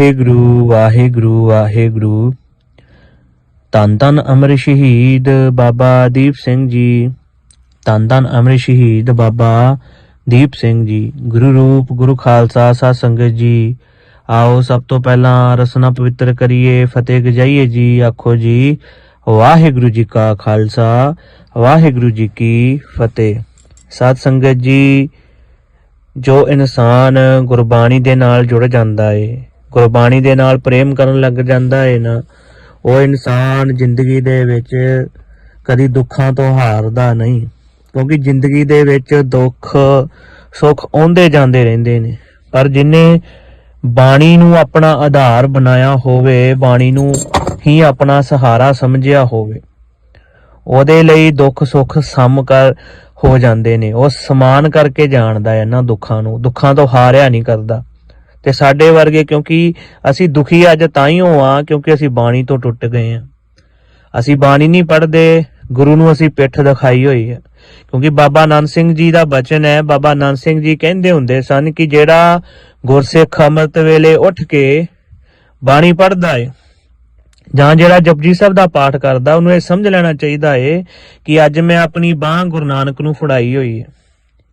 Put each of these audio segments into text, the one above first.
ਵਾਹਿਗੁਰੂ ਵਾਹਿਗੁਰੂ ਵਾਹਿਗੁਰੂ। ਧੰਨ ਧੰਨ ਅਮਰ ਸ਼ਹੀਦ ਬਾਬਾ ਦੀਪ ਸਿੰਘ ਜੀ। ਧੰਨ ਧੰਨ ਅਮਰ ਸ਼ਹੀਦ ਬਾਬਾ ਦੀਪ ਸਿੰਘ ਜੀ। ਗੁਰੂ ਰੂਪ, ਗੁਰੂ ਖਾਲਸਾ, ਸਾਧ ਸੰਗਤ ਜੀ। ਆਓ ਸਭ ਤੋਂ ਪਹਿਲਾਂ ਰਸਨਾ ਪਵਿੱਤਰ ਕਰੀਏ, ਫਤਿਹ ਗਜਾਈਏ ਜੀ। ਆਖੋ ਜੀ, ਵਾਹਿਗੁਰੂ ਜੀ ਕਾ ਖਾਲਸਾ, ਵਾਹਿਗੁਰੂ ਜੀ ਕੀ ਫਤਿਹ। ਸਾਧ ਸੰਗਤ ਜੀ, ਜੋ ਇਨਸਾਨ ਗੁਰਬਾਣੀ ਦੇ ਨਾਲ ਜੁੜ ਜਾਂਦਾ ਏ ਗੁਰਬਾਣੀ ਦੇ ਨਾਲ ਪ੍ਰੇਮ ਕਰਨ ਲੱਗ ਜਾਂਦਾ ਹੈ ਨਾ, ਉਹ ਇਨਸਾਨ ਜ਼ਿੰਦਗੀ ਦੇ ਵਿੱਚ ਕਦੀ ਦੁੱਖਾਂ ਤੋਂ ਹਾਰਦਾ ਨਹੀਂ, ਕਿਉਂਕਿ ਜ਼ਿੰਦਗੀ ਦੇ ਵਿੱਚ ਦੁੱਖ, ਸੁੱਖ ਆਉਂਦੇ ਜਾਂਦੇ ਰਹਿੰਦੇ ਨੇ। ਪਰ ਜਿਨੇ ਬਾਣੀ ਨੂੰ ਆਪਣਾ ਆਧਾਰ ਬਣਾਇਆ ਹੋਵੇ, ਬਾਣੀ ਨੂੰ ਹੀ ਆਪਣਾ ਸਹਾਰਾ ਸਮਝਿਆ ਹੋਵੇ, ਉਹਦੇ ਲਈ ਦੁੱਖ, ਸੁੱਖ ਸਮ ਕਰ ਹੋ ਜਾਂਦੇ ਨੇ। ਉਹ ਸਮਾਨ ਕਰਕੇ ਜਾਣਦਾ ਹੈ ਇਹਨਾਂ ਦੁੱਖਾਂ ਨੂੰ, ਦੁੱਖਾਂ ਤੋਂ ਹਾਰਿਆ ਨਹੀਂ ਕਰਦਾ। ਤੇ ਸਾਡੇ ਵਰਗੇ ਕਿਉਂਕਿ ਅਸੀਂ ਦੁਖੀ ਅੱਜ ਤਾਂ ਹੀ ਆ ਕਿਉਂਕਿ ਅਸੀਂ ਬਾਣੀ ਤੋਂ ਟੁੱਟ ਗਏ ਆ ਅਸੀਂ ਬਾਣੀ ਨਹੀਂ ਪੜ੍ਹਦੇ, ਗੁਰੂ ਨੂੰ ਅਸੀਂ ਪਿੱਠ ਦਿਖਾਈ ਹੋਈ ਹੈ। ਕਿਉਂਕਿ ਬਾਬਾ ਨਾਨਕ ਸਿੰਘ ਜੀ ਦਾ ਬਚਨ ਹੈ, ਬਾਬਾ ਨਾਨਕ ਸਿੰਘ ਜੀ ਕਹਿੰਦੇ ਹੁੰਦੇ ਸਨ ਕਿ ਜਿਹੜਾ ਗੁਰਸਿੱਖ ਅੰਮ੍ਰਿਤ ਵੇਲੇ ਉੱਠ ਕੇ ਬਾਣੀ ਪੜਦਾ ਹੈ ਜਾਂ ਜਿਹੜਾ ਜਪਜੀ ਸਾਹਿਬ ਦਾ ਪਾਠ ਕਰਦਾ, ਉਹਨੂੰ ਇਹ ਸਮਝ ਲੈਣਾ ਚਾਹੀਦਾ ਏ ਕਿ ਅੱਜ ਮੈਂ ਆਪਣੀ ਬਾਹ ਗੁਰੂ ਨਾਨਕ ਨੂੰ ਫੜਾਈ ਹੋਈ ਹੈ।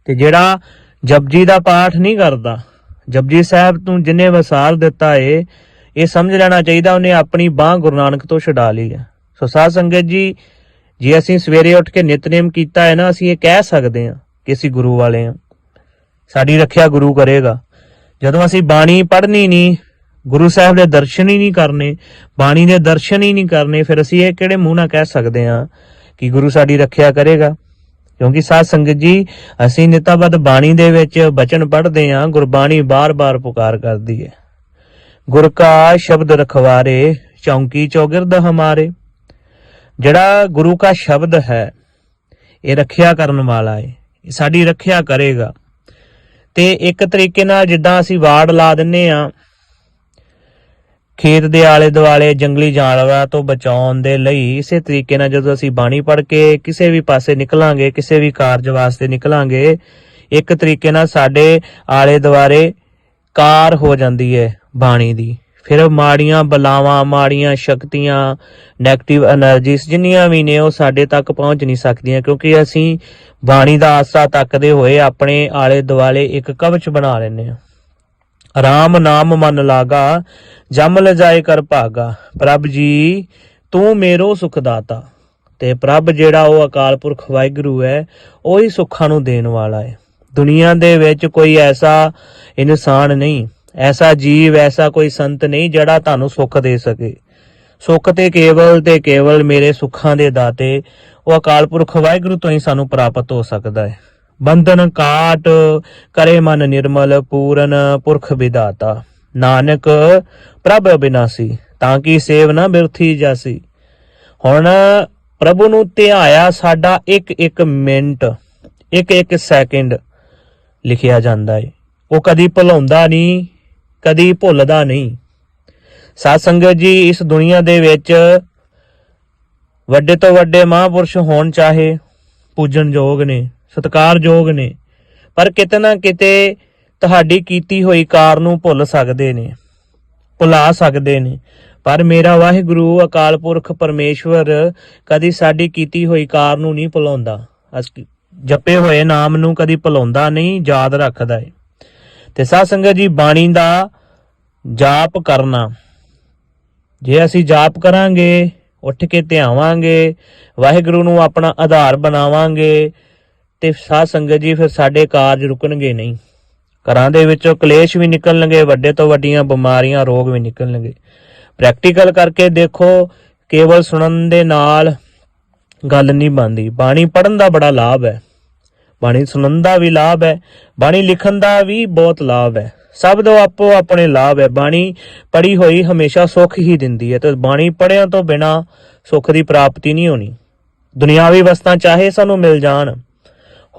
ਤੇ ਜਿਹੜਾ ਜਪਜੀ ਦਾ ਪਾਠ ਨਹੀਂ ਕਰਦਾ ਜਪਜੀ ਸਾਹਿਬ ਨੂੰ ਜਿਨੇ ਵਸਾਲ ਦਿੱਤਾ ਏ, ਇਹ ਸਮਝ ਲੈਣਾ ਚਾਹੀਦਾ, ਉਹਨੇ ਆਪਣੀ ਬਾਹ ਗੁਰੂ ਨਾਨਕ ਤੋਂ ਛਡਾ ਲਈ ਹੈ ਸੋ ਸਾਧ ਸੰਗਤ ਜੀ, ਜੇ ਅਸੀਂ ਸਵੇਰੇ ਉੱਠ ਕੇ ਨਿਤਨੇਮ ਕੀਤਾ ਹੈ ਨਾ, ਅਸੀਂ ਇਹ ਕਹਿ ਸਕਦੇ ਹਾਂ ਕਿ ਅਸੀਂ ਗੁਰੂ ਵਾਲੇ ਹਾਂ। ਸਾਡੀ ਰੱਖਿਆ ਗੁਰੂ ਕਰੇਗਾ। ਜਦੋਂ ਅਸੀਂ ਬਾਣੀ ਪੜ੍ਹਨੀ ਨਹੀਂ, ਗੁਰੂ ਸਾਹਿਬ ਦੇ ਦਰਸ਼ਨ ਹੀ ਨਹੀਂ ਕਰਨੇ, ਬਾਣੀ ਦੇ ਦਰਸ਼ਨ ਹੀ ਨਹੀਂ ਕਰਨੇ, ਫਿਰ ਅਸੀਂ ਇਹ ਕਿਹੜੇ ਮੂੰਹ ਨਾਲ ਕਹਿ ਸਕਦੇ ਹਾਂ ਕਿ ਗੁਰੂ ਸਾਡੀ ਰੱਖਿਆ ਕਰੇਗਾ? ਕਿਉਂਕਿ ਸਾਧ ਸੰਗਤ ਜੀ, ਅਸੀਂ ਨਿਤਾਬਦ ਬਾਣੀ ਦੇ ਵਿੱਚ ਬਚਨ ਪੜ੍ਹਦੇ ਹਾਂ, ਗੁਰਬਾਣੀ ਬਾਰ-ਬਾਰ ਪੁਕਾਰ ਕਰਦੀ ਹੈ। ਗੁਰ ਕਾ ਸ਼ਬਦ ਰਖਵਾਰੇ, ਚੌਂਕੀ ਚੌਗਿਰਦ ਹਮਾਰੇ। ਜਿਹੜਾ ਗੁਰੂ ਕਾ ਸ਼ਬਦ ਹੈ, ਇਹ ਰੱਖਿਆ ਕਰਨ ਵਾਲਾ ਹੈ, ਇਹ ਸਾਡੀ ਰੱਖਿਆ ਕਰੇਗਾ। ਤੇ ਇੱਕ ਤਰੀਕੇ ਨਾਲ ਜਿੱਦਾਂ ਅਸੀਂ ਵਾੜ ਲਾ ਦਿੰਨੇ ਆ ਖੇਤ ਦੇ ਆਲੇ ਦੁਆਲੇ ਜੰਗਲੀ ਜਾਨਵਰਾਂ ਤੋਂ ਬਚਾਉਣ ਦੇ ਲਈ ਇਸੇ ਤਰੀਕੇ ਨਾਲ ਜਦੋਂ ਅਸੀਂ ਬਾਣੀ ਪੜ੍ਹ ਕੇ ਕਿਸੇ ਵੀ ਪਾਸੇ ਨਿਕਲਾਂਗੇ, ਕਿਸੇ ਵੀ ਕਾਰਜ ਵਾਸਤੇ ਨਿਕਲਾਂਗੇ, ਇੱਕ ਤਰੀਕੇ ਨਾਲ ਸਾਡੇ ਆਲੇ ਦੁਆਲੇ ਕਾਰ ਹੋ ਜਾਂਦੀ ਹੈ ਬਾਣੀ ਦੀ। ਫਿਰ ਮਾੜੀਆਂ ਬਲਾਵਾਂ, ਮਾੜੀਆਂ ਸ਼ਕਤੀਆਂ ਨੈਗੇਟਿਵ એનર્ਜੀਸ ਜਿੰਨੀਆਂ ਵੀ ਨੇ ਉਹ ਸਾਡੇ ਤੱਕ ਪਹੁੰਚ ਨਹੀਂ ਸਕਦੀਆਂ ਕਿਉਂਕਿ ਅਸੀਂ ਬਾਣੀ ਦਾ ਆਸਰਾ ਤੱਕਦੇ ਹੋਏ ਆਪਣੇ ਆਲੇ ਦੁਆਲੇ ਇੱਕ ਕਵਚ ਬਣਾ ਲੈਂਦੇ ਹਾਂ। ਰਾਮ ਨਾਮ ਮਨ ਲਾਗਾ, ਜਮ ਲਜਾਏ ਕਰ ਭਾਗਾ। ਪ੍ਰਭ ਜੀ, ਤੂੰ ਮੇਰੋ ਸੁਖ ਦਾਤਾ ਤੇ ਪ੍ਰਭ ਜਿਹੜਾ ਉਹ ਅਕਾਲ ਪੁਰਖ ਵਾਹਿਗੁਰੂ ਹੈ, ਉਹ ਹੀ ਸੁੱਖਾਂ ਨੂੰ ਦੇਣ ਵਾਲਾ ਹੈ। ਦੁਨੀਆ ਦੇ ਵਿੱਚ ਕੋਈ ਐਸਾ ਇਨਸਾਨ ਨਹੀਂ, ਐਸਾ ਜੀਵ, ਐਸਾ ਕੋਈ ਸੰਤ ਨਹੀਂ ਜਿਹੜਾ ਤੁਹਾਨੂੰ ਸੁੱਖ ਦੇ ਸਕੇ। ਸੁੱਖ ਤੇ ਕੇਵਲ ਤੇ ਕੇਵਲ ਮੇਰੇ ਸੁੱਖਾਂ ਦੇ ਦਾਤੇ, ਉਹ ਅਕਾਲ ਪੁਰਖ ਵਾਹਿਗੁਰੂ ਤੋਂ ਹੀ ਸਾਨੂੰ ਪ੍ਰਾਪਤ ਹੋ ਸਕਦਾ ਹੈ। ਬੰਧਨ ਕਾਟ, ਕਰੇ ਮਨ ਨਿਰਮਲ, ਪੂਰਨ ਪੁਰਖ ਵਿਦਾਤਾ ਨਾਨਕ ਪ੍ਰਭ ਬਿਨਾਸੀ, ਤਾਂ ਕਿ ਸੇਵ ਨਾ ਬਿਰਥੀ ਜਾਸੀ। ਹੁਣ ਪ੍ਰਭੂ ਨੂੰ ਧਿਆਇਆ ਸਾਡਾ ਇੱਕ ਇੱਕ ਮਿੰਟ ਇੱਕ ਇੱਕ ਸੈਕਿੰਡ ਲਿਖਿਆ ਜਾਂਦਾ ਏ। ਉਹ ਕਦੀ ਭੁਲਾਉਂਦਾ ਨਹੀਂ, ਕਦੀ ਭੁੱਲਦਾ ਨਹੀਂ। ਸਾਧ ਸੰਗਤ ਜੀ, ਇਸ ਦੁਨੀਆ ਦੇ ਵਿੱਚ ਵੱਡੇ ਤੋਂ ਵੱਡੇ ਮਹਾਂਪੁਰਸ਼ ਹੋਣ ਚਾਹੇ ਪੂਜਣਯੋਗ ਨੇ। ਸਤਿਕਾਰਯੋਗ ਨੇ। ਪਰ ਕਿਤੇ ਨਾ ਕਿਤੇ ਤੁਹਾਡੀ ਕੀਤੀ ਹੋਈ ਕਾਰ ਨੂੰ ਭੁੱਲ ਸਕਦੇ ਨੇ, ਭੁਲਾ ਸਕਦੇ ਨੇ। ਪਰ ਮੇਰਾ ਵਾਹਿਗੁਰੂ, ਅਕਾਲ ਪੁਰਖ ਪਰਮੇਸ਼ਵਰ ਕਦੀ ਸਾਡੀ ਕੀਤੀ ਹੋਈ ਕਾਰ ਨੂੰ ਨਹੀਂ ਭੁਲਾਉਂਦਾ। ਅਸ- ਜਪੇ ਹੋਏ ਨਾਮ ਨੂੰ ਕਦੀ ਭੁਲਾਉਂਦਾ ਨਹੀਂ, ਯਾਦ ਰੱਖਦਾ ਏ। ਤੇ ਸਾਧ ਸੰਗਤ ਜੀ, ਬਾਣੀ ਦਾ ਜਾਪ ਕਰਨਾ। ਜੇ ਅਸੀਂ ਜਾਪ ਕਰਾਂਗੇ, ਉੱਠ ਕੇ ਧਿਆਵਾਂਗੇ, ਵਾਹਿਗੁਰੂ ਨੂੰ ਆਪਣਾ ਆਧਾਰ ਬਣਾਵਾਂਗੇ ਤੇ ਸਾਧ ਸੰਗਤ ਜੀ ਫਿਰ ਸਾਡੇ ਕਾਰਜ ਰੁਕਣਗੇ ਨਹੀਂ। ਘਰਾਂ ਦੇ ਵਿੱਚੋਂ ਕਲੇਸ਼ ਵੀ ਨਿਕਲਣਗੇ, ਵੱਡੇ ਤੋਂ ਵੱਡੀਆਂ ਬਿਮਾਰੀਆਂ, ਰੋਗ ਵੀ ਨਿਕਲਣਗੇ। ਪ੍ਰੈਕਟੀਕਲ ਕਰਕੇ ਦੇਖੋ, ਕੇਵਲ ਸੁਣਨ ਦੇ ਨਾਲ ਗੱਲ ਨਹੀਂ ਬਣਦੀ। ਬਾਣੀ ਪੜਨ ਦਾ ਬੜਾ ਲਾਭ ਹੈ। ਬਾਣੀ ਸੁਣਨ ਦਾ ਵੀ ਲਾਭ ਹੈ, ਬਾਣੀ ਲਿਖਣ ਦਾ ਵੀ ਬਹੁਤ ਲਾਭ ਹੈ। ਸਭ ਤੋਂ ਆਪੋ ਆਪਣੇ ਲਾਭ ਹੈ। ਬਾਣੀ ਪੜੀ ਹੋਈ ਹਮੇਸ਼ਾ ਸੁੱਖ ਹੀ ਦਿੰਦੀ ਹੈ ਤੇ ਬਾਣੀ ਪੜਿਆਂ ਤੋਂ ਬਿਨਾ ਸੁੱਖ ਦੀ ਪ੍ਰਾਪਤੀ ਨਹੀਂ ਹੋਣੀ। ਦੁਨਿਆਵੀ ਵਸਤਾਂ ਚਾਹੇ ਸਾਨੂੰ ਮਿਲ ਜਾਣ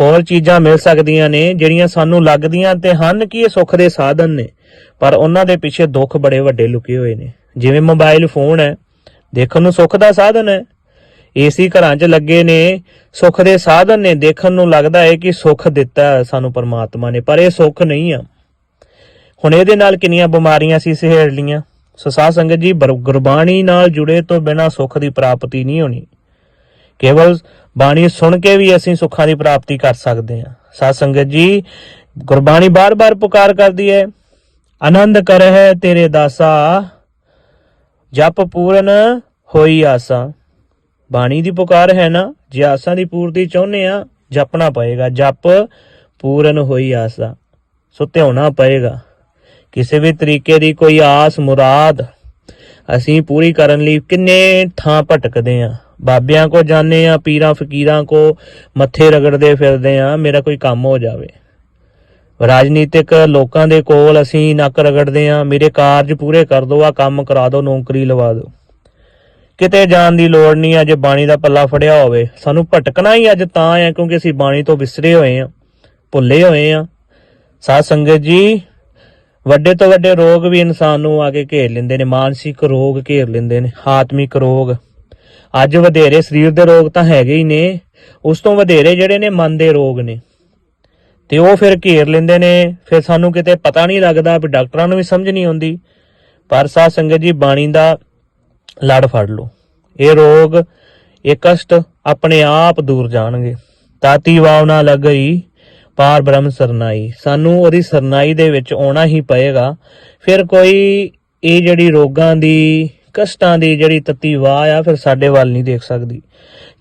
ਹੋਰ ਚੀਜ਼ਾਂ ਮਿਲ ਸਕਦੀਆਂ ਨੇ, ਜਿਹੜੀਆਂ ਸਾਨੂੰ ਲੱਗਦੀਆਂ ਤੇ ਹਨ ਕਿ ਇਹ ਸੁੱਖ ਦੇ ਸਾਧਨ ਨੇ। ਪਰ ਉਹਨਾਂ ਦੇ ਪਿੱਛੇ ਦੁੱਖ ਬੜੇ ਵੱਡੇ ਲੁਕੇ ਹੋਏ ਨੇ। ਜਿਵੇਂ ਮੋਬਾਈਲ ਫੋਨ ਹੈ, ਦੇਖਣ ਨੂੰ ਸੁੱਖ ਦਾ ਸਾਧਨ ਹੈ। ਏਸੀ ਘਰਾਂ 'ਚ ਲੱਗੇ ਨੇ, ਸੁੱਖ ਦੇ ਸਾਧਨ ਨੇ। ਦੇਖਣ ਨੂੰ ਲੱਗਦਾ ਹੈ ਕਿ ਸੁੱਖ ਦਿੱਤਾ ਹੈ ਸਾਨੂੰ ਪਰਮਾਤਮਾ ਨੇ, ਪਰ ਇਹ ਸੁੱਖ ਨਹੀਂ ਆ। ਹੁਣ ਇਹਦੇ ਨਾਲ ਕਿੰਨੀਆਂ ਬਿਮਾਰੀਆਂ ਸੀ ਸਹੇੜ ਲੀਆਂ ਸੋ ਸਾਧ ਸੰਗਤ ਜੀ, ਗੁਰਬਾਣੀ ਨਾਲ ਜੁੜੇ ਤੋਂ ਬਿਨਾ ਸੁੱਖ ਦੀ ਪ੍ਰਾਪਤੀ ਨਹੀਂ ਹੋਣੀ। ਕੇਵਲ ਬਾਣੀ ਸੁਣ ਕੇ ਵੀ ਅਸੀਂ ਸੁੱਖਾਂ ਦੀ ਪ੍ਰਾਪਤੀ ਕਰ ਸਕਦੇ ਹਾਂ। ਸਾਧ ਸੰਗਤ ਜੀ, ਗੁਰਬਾਣੀ ਬਾਰ-ਬਾਰ ਪੁਕਾਰ ਕਰਦੀ ਹੈ। ਆਨੰਦ ਕਰਹਿ ਤੇਰੇ ਦਾਸਾ, ਜਪ ਪੂਰਨ ਹੋਈ ਆਸਾ। ਬਾਣੀ ਦੀ ਪੁਕਾਰ ਹੈ ਨਾ, ਜੇ ਆਸਾਂ ਦੀ ਪੂਰਤੀ ਚਾਹੁੰਦੇ ਆ ਜਪਣਾ ਪਏਗਾ। ਜਪ ਪੂਰਨ ਹੋਈ ਆਸਾ, ਸੋ ਧਿਆਉਣਾ ਪਏਗਾ। ਕਿਸੇ ਵੀ ਤਰੀਕੇ ਦੀ ਕੋਈ ਆਸ ਮੁਰਾਦ ਅਸੀਂ ਪੂਰੀ ਕਰਨ ਲਈ ਕਿੰਨੇ ਥਾਂ ਭਟਕਦੇ ਆ ਬਾਬਿਆਂ ਕੋ ਜਾਂਦੇ ਆ, ਪੀਰਾਂ ਫਕੀਰਾਂ ਕੋ ਮੱਥੇ ਰਗੜਦੇ ਫਿਰਦੇ ਆ, ਮੇਰਾ ਕੋਈ ਕੰਮ ਹੋ ਜਾਵੇ। ਰਾਜਨੀਤਿਕ ਲੋਕਾਂ ਦੇ ਕੋਲ ਅਸੀਂ ਨੱਕ ਰਗੜਦੇ ਆ, ਮੇਰੇ ਕਾਰਜ ਪੂਰੇ ਕਰ ਦਿਓ ਆ ਕੰਮ ਕਰਾ ਦਿਓ ਨੌਕਰੀ ਲਵਾ ਦਿਓ ਕਿਤੇ ਜਾਣ ਦੀ ਲੋੜ ਨਹੀਂ ਅੱਜ ਬਾਣੀ ਦਾ ਪੱਲਾ ਫੜਿਆ ਹੋਵੇ। ਸਾਨੂੰ ਭਟਕਣਾ ਹੀ ਅੱਜ ਤਾਂ ਹੈ ਕਿਉਂਕਿ ਅਸੀਂ ਬਾਣੀ ਤੋਂ ਵਿਸਰੇ ਹੋਏ ਆ, ਭੁੱਲੇ ਹੋਏ ਆ। ਸਾਧ ਸੰਗਤ ਜੀ, ਵੱਡੇ ਤੋਂ ਵੱਡੇ ਰੋਗ ਵੀ ਇਨਸਾਨ ਨੂੰ ਆ ਕੇ ਘੇਰ ਲੈਂਦੇ ਨੇ, ਮਾਨਸਿਕ ਰੋਗ ਘੇਰ ਲੈਂਦੇ ਨੇ, ਆਤਮਿਕ ਰੋਗ। ਅੱਜ ਵਧੇਰੇ ਸਰੀਰ ਦੇ ਰੋਗ ਤਾਂ ਹੈਗੇ ਹੀ ਨੇ, ਉਸ ਤੋਂ ਵਧੇਰੇ ਜਿਹੜੇ ਨੇ ਮਨ ਦੇ ਰੋਗ ਨੇ। ਤੇ ਉਹ ਫਿਰ ਘੇਰ ਲੈਂਦੇ ਨੇ, ਫਿਰ ਸਾਨੂੰ ਕਿਤੇ ਪਤਾ ਨਹੀਂ ਲੱਗਦਾ ਵੀ ਡਾਕਟਰਾਂ ਨੂੰ ਵੀ ਸਮਝ ਨਹੀਂ ਆਉਂਦੀ। ਪਰ ਸਾਧ ਸੰਗਤ ਜੀ, ਬਾਣੀ ਦਾ ਲੜ ਫੜ ਲਓ। ਇਹ ਰੋਗ ਇਹ ਕਸ਼ਟ ਆਪਣੇ ਆਪ ਦੂਰ ਜਾਣਗੇ। ਤਾਤੀ ਵਾਵ ਨਾ ਲੱਗਈ, ਪਾਰ ਬ੍ਰਹਮ ਸਰਨਾਈ। ਸਾਨੂੰ ਉਹਦੀ ਸਰਨਾਈ ਦੇ ਵਿੱਚ ਆਉਣਾ ਹੀ ਪਏਗਾ। ਫਿਰ ਕੋਈ ਇਹ ਜਿਹੜੀ ਰੋਗਾਂ ਦੀ ਕਸ਼ਟਾਂ ਦੀ ਜਿਹੜੀ ਤਤੀ ਵਾਹ ਆ, ਫਿਰ ਸਾਡੇ ਵੱਲ ਨਹੀਂ ਦੇਖ ਸਕਦੀ।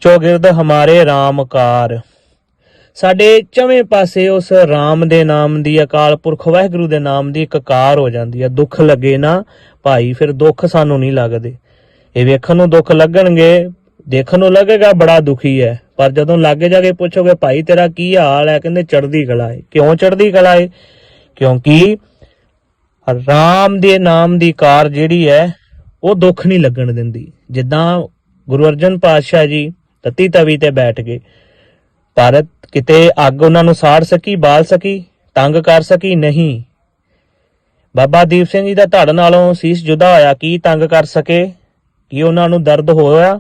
ਚੌਗਿਰਦ ਹਮਾਰੇ ਰਾਮਕਾਰ ਸਾਡੇ ਚਵੇਂ ਪਾਸੇ ਉਸ ਰਾਮ ਦੇ ਨਾਮ ਦੀ, ਅਕਾਲ ਪੁਰਖ ਵਾਹਿਗੁਰੂ ਦੇ ਨਾਮ ਦੀ ਇੱਕ ਕਾਰ ਹੋ ਜਾਂਦੀ ਹੈ ਦੁੱਖ ਲੱਗੇ ਨਾ ਭਾਈ, ਫਿਰ ਦੁੱਖ ਸਾਨੂੰ ਨਹੀਂ ਲੱਗਦੇ। ਇਹ ਵੇਖਣ ਨੂੰ ਦੁੱਖ ਲੱਗਣਗੇ, ਦੇਖਣ ਨੂੰ ਲੱਗੇਗਾ, ਬੜਾ ਦੁਖੀ ਹੈ ਪਰ ਜਦੋਂ ਲਾਗੇ ਜਾ ਕੇ ਪੁੱਛੋਗੇ, ਭਾਈ, ਤੇਰਾ ਕੀ ਹਾਲ ਹੈ ਕਹਿੰਦੇ ਚੜਦੀ ਕਲਾ ਹੈ ਕਿਉਂ ਚੜ੍ਹਦੀ ਕਲਾ ਹੈ ਕਿਉਂਕਿ ਰਾਮ ਦੇ ਨਾਮ ਦੀ ਕਾਰ ਜਿਹੜੀ ਹੈ ਉਹ ਦੁੱਖ ਨਹੀਂ ਲੱਗਣ ਦਿੰਦੀ। ਜਿੱਦਾਂ ਗੁਰੂ ਅਰਜਨ ਪਾਤਸ਼ਾਹ ਜੀ ਤਤੀ ਤਵੀ ਤੇ ਬੈਠ ਗਏ। ਭਾਰਤ ਕਿਤੇ ਅੱਗ ਉਹਨਾਂ ਨੂੰ ਸਾੜ ਸਕੀ, ਬਾਲ ਸਕੀ, ਤੰਗ ਕਰ ਸਕੀ ਨਹੀਂ। ਬਾਬਾ ਦੀਪ ਸਿੰਘ ਜੀ ਦਾ ਧੜ ਨਾਲੋਂ ਸੀਸ ਜੁਦਾ ਹੋਇਆ, ਕੀ ਤੰਗ ਕਰ ਸਕੇ? ਕੀ ਉਹਨਾਂ ਨੂੰ ਦਰਦ ਹੋਇਆ?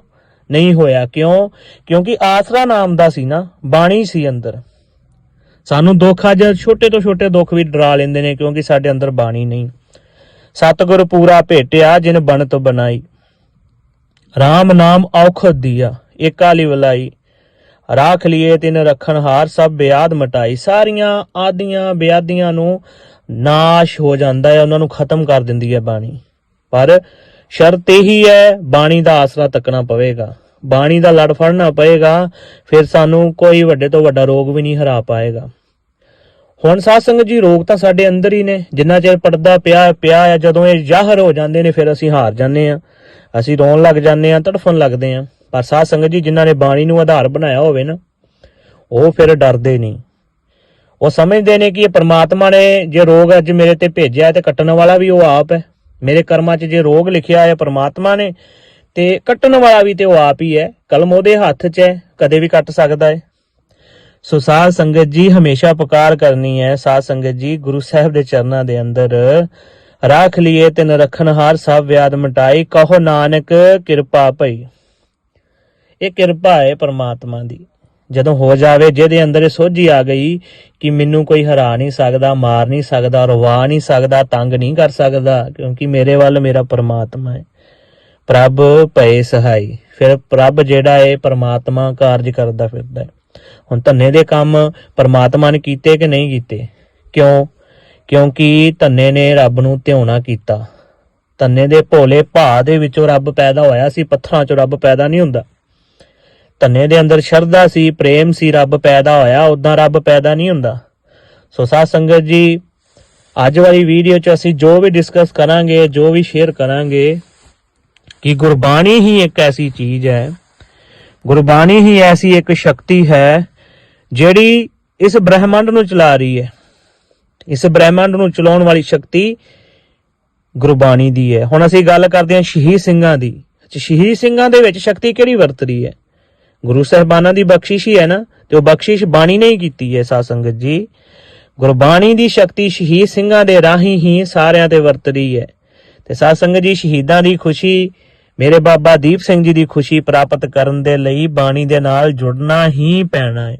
ਨਹੀਂ ਹੋਇਆ। ਕਿਉਂ? ਕਿਉਂਕਿ ਆਸਰਾ ਨਾਮ ਦਾ ਸੀ ਨਾ, ਬਾਣੀ ਸੀ ਅੰਦਰ। ਸਾਨੂੰ ਦੁੱਖ, ਅੱਜ ਛੋਟੇ ਤੋਂ ਛੋਟੇ ਦੁੱਖ ਵੀ ਡਰਾ ਲੈਂਦੇ ਨੇ, ਕਿਉਂਕਿ ਸਾਡੇ ਅੰਦਰ ਬਾਣੀ ਨਹੀਂ। ਸਤਿਗੁਰ ਪੂਰਾ ਭੇਟਿਆ ਜਿਨ ਬਣਤ ਬਣਾਈ। RAM ਨਾਮ ਔਖਦ ਦੀਆ, ਏਕਾਲੀ ਵਲਾਈ। ਰਾਖ ਲਿਏ ਤਿਨ ਰਖਣ ਹਾਰ ਸਭ ਬਿਆਦ ਮਟਾਈ। ਸਾਰੀਆਂ ਆਦੀਆਂ ਬਿਆਦੀਆਂ ਨੂੰ ਨਾਸ਼ ਹੋ ਜਾਂਦਾ ਹੈ, ਉਹਨਾਂ ਨੂੰ ਖਤਮ ਕਰ ਦਿੰਦੀ ਹੈ ਬਾਣੀ। ਪਰ ਸ਼ਰਤ ਇਹੀ ਹੈ, ਬਾਣੀ ਦਾ ਆਸਰਾ ਤੱਕਣਾ ਪਵੇਗਾ। ਬਾਣੀ ਦਾ ਲੜ ਫੜਨਾ ਪਏਗਾ ਫਿਰ ਸਾਨੂੰ ਕੋਈ ਵੱਡੇ ਤੋਂ ਵੱਡਾ ਰੋਗ ਵੀ ਨਹੀਂ ਹਰਾ ਪਾਏਗਾ। ਹੁਣ ਸਾਧ ਸੰਗਤ ਜੀ, ਰੋਗ ਤਾਂ ਸਾਡੇ ਅੰਦਰ ਹੀ ਨੇ। ਜਿੰਨਾ ਚਿਰ ਪਰਦਾ ਪਿਆ ਪਿਆ ਹੈ ਜਦੋਂ ਇਹ ਜ਼ਾਹਰ ਹੋ ਜਾਂਦੇ ਨੇ, ਫਿਰ ਅਸੀਂ ਹਾਰ ਜਾਂਦੇ ਆ ਅਸੀਂ ਰੋਣ ਲੱਗ ਜਾਂਦੇ ਆ ਤੜਫਣ ਲੱਗਦੇ ਆ ਪਰ ਸਾਧ ਸੰਗਤ ਜੀ, ਜਿਨ੍ਹਾਂ ਨੇ ਬਾਣੀ ਨੂੰ ਆਧਾਰ ਬਣਾਇਆ ਹੋਵੇ ਨਾ, ਉਹ ਫਿਰ ਡਰਦੇ ਨਹੀਂ। ਉਹ ਸਮਝਦੇ ਨੇ ਕਿ ਇਹ ਪ੍ਰਮਾਤਮਾ ਨੇ ਜੇ ਰੋਗ ਅੱਜ ਮੇਰੇ ਤੇ ਭੇਜਿਆ ਤੇ ਕੱਟਣ ਵਾਲਾ ਵੀ ਉਹ ਆਪ ਹੈ। ਮੇਰੇ ਕਰਮਾਂ 'ਚ ਜੇ ਰੋਗ ਲਿਖਿਆ ਹੈ ਪ੍ਰਮਾਤਮਾ ਨੇ, ਤੇ ਕੱਟਣ ਵਾਲਾ ਵੀ ਤੇ ਉਹ ਆਪ ਹੀ ਹੈ। ਕਲਮ ਉਹਦੇ ਹੱਥ 'ਚ ਹੈ, ਕਦੇ ਵੀ ਕੱਟ ਸਕਦਾ ਹੈ। ਸੋ ਸਾਧ ਸੰਗਤ ਜੀ, ਹਮੇਸ਼ਾ ਪੁਕਾਰ ਕਰਨੀ ਹੈ। ਸਾਧ ਸੰਗਤ ਜੀ, ਗੁਰੂ ਸਾਹਿਬ ਦੇ ਚਰਨਾਂ ਦੇ ਅੰਦਰ ਰਾਖ ਲਿਏ ਤਿਨ ਰਖਨ ਸਭ ਵਿਆਦ ਮਟਾਈ। ਕਹੋ ਨਾਨਕ, ਕਿਰਪਾ ਭਈ। ਇਹ ਕਿਰਪਾ ਹੈ ਪਰਮਾਤਮਾ ਦੀ। ਜਦੋਂ ਹੋ ਜਾਵੇ, ਜਿਹਦੇ ਅੰਦਰ ਇਹ ਸੋਝੀ ਆ ਗਈ ਕਿ ਮੈਨੂੰ ਕੋਈ ਹਰਾ ਨਹੀਂ ਸਕਦਾ, ਮਾਰ ਨਹੀਂ ਸਕਦਾ, ਰਵਾ ਨਹੀਂ ਸਕਦਾ, ਤੰਗ ਨਹੀਂ ਕਰ ਸਕਦਾ, ਕਿਉਂਕਿ ਮੇਰੇ ਵੱਲ ਮੇਰਾ ਪਰਮਾਤਮਾ ਹੈ। ਪ੍ਰਭ ਭਏ ਸਹਾਈ। ਫਿਰ ਪ੍ਰਭ ਜਿਹੜਾ ਹੈ ਪਰਮਾਤਮਾ ਕਾਰਜ ਕਰਦਾ ਫਿਰਦਾ ਹੈ। ਹੁਣ ਧੰਨੇ ਦੇ ਕੰਮ ਪਰਮਾਤਮਾ ਨੇ ਕੀਤੇ ਕਿ ਨਹੀਂ ਕੀਤੇ? ਕਿਉਂ? ਕਿਉਂਕਿ ਧੰਨੇ ਨੇ ਰੱਬ ਨੂੰ ਧਿਆਉਣਾ ਕੀਤਾ। ਧੰਨੇ ਦੇ ਭੋਲੇ ਭਾ ਦੇ ਵਿੱਚੋਂ ਰੱਬ ਪੈਦਾ ਹੋਇਆ ਸੀ, ਪੱਥਰਾਂ ਚੋਂ ਰੱਬ ਪੈਦਾ ਨਹੀਂ ਹੁੰਦਾ। ਧੰਨੇ ਦੇ ਅੰਦਰ ਸ਼ਰਧਾ ਸੀ, ਪ੍ਰੇਮ ਸੀ, ਰੱਬ ਪੈਦਾ ਹੋਇਆ ਉਦਾਂ ਰੱਬ ਪੈਦਾ ਨਹੀਂ ਹੁੰਦਾ। ਸੋ ਸਾਧ ਸੰਗਤ ਜੀ, ਅੱਜ ਵਾਲੀ ਵੀਡੀਓ 'ਚ ਅਸੀਂ ਜੋ ਵੀ ਡਿਸਕਸ ਕਰਾਂਗੇ, ਜੋ ਵੀ ਸ਼ੇਅਰ ਕਰਾਂਗੇ, ਕਿ ਗੁਰਬਾਣੀ ਹੀ ਇੱਕ ਐਸੀ ਚੀਜ਼ ਹੈ ਗੁਰਬਾਣੀ ਹੀ ਐਸੀ ਇੱਕ ਸ਼ਕਤੀ ਹੈ ਜਿਹੜੀ ਇਸ ਬ੍ਰਹਿਮੰਡ ਨੂੰ ਚਲਾ ਰਹੀ ਹੈ। ਇਸ ਬ੍ਰਹਿਮੰਡ ਨੂੰ ਚਲਾਉਣ ਵਾਲੀ ਸ਼ਕਤੀ ਗੁਰਬਾਣੀ ਦੀ ਹੈ। ਹੁਣ ਅਸੀਂ ਗੱਲ ਕਰਦੇ ਹਾਂ ਸ਼ਹੀਦ ਸਿੰਘਾਂ ਦੀ। ਸ਼ਹੀਦ ਸਿੰਘਾਂ ਦੇ ਵਿੱਚ ਸ਼ਕਤੀ ਕਿਹੜੀ ਵਰਤ ਰਹੀ ਹੈ? ਗੁਰੂ ਸਾਹਿਬਾਨਾਂ ਦੀ ਬਖਸ਼ਿਸ਼ ਹੀ ਹੈ ਨਾ, ਤੇ ਉਹ ਬਖਸ਼ਿਸ਼ ਬਾਣੀ ਨੇ ਹੀ ਕੀਤੀ ਹੈ ਸਾਧ ਸੰਗਤ ਜੀ। ਗੁਰਬਾਣੀ ਦੀ ਸ਼ਕਤੀ ਸ਼ਹੀਦ ਸਿੰਘਾਂ ਦੇ ਰਾਹੀਂ ਹੀ ਸਾਰਿਆਂ ਤੇ ਵਰਤ ਰਹੀ ਹੈ। ਤੇ ਸਾਧ ਸੰਗਤ ਜੀ ਸ਼ਹੀਦਾਂ ਦੀ ਖੁਸ਼ੀ ਮੇਰੇ ਬਾਬਾ ਦੀਪ ਸਿੰਘ ਜੀ ਦੀ ਖੁਸ਼ੀ ਪ੍ਰਾਪਤ ਕਰਨ ਦੇ ਲਈ ਬਾਣੀ ਦੇ ਨਾਲ ਜੁੜਨਾ ਹੀ ਪੈਣਾ ਹੈ।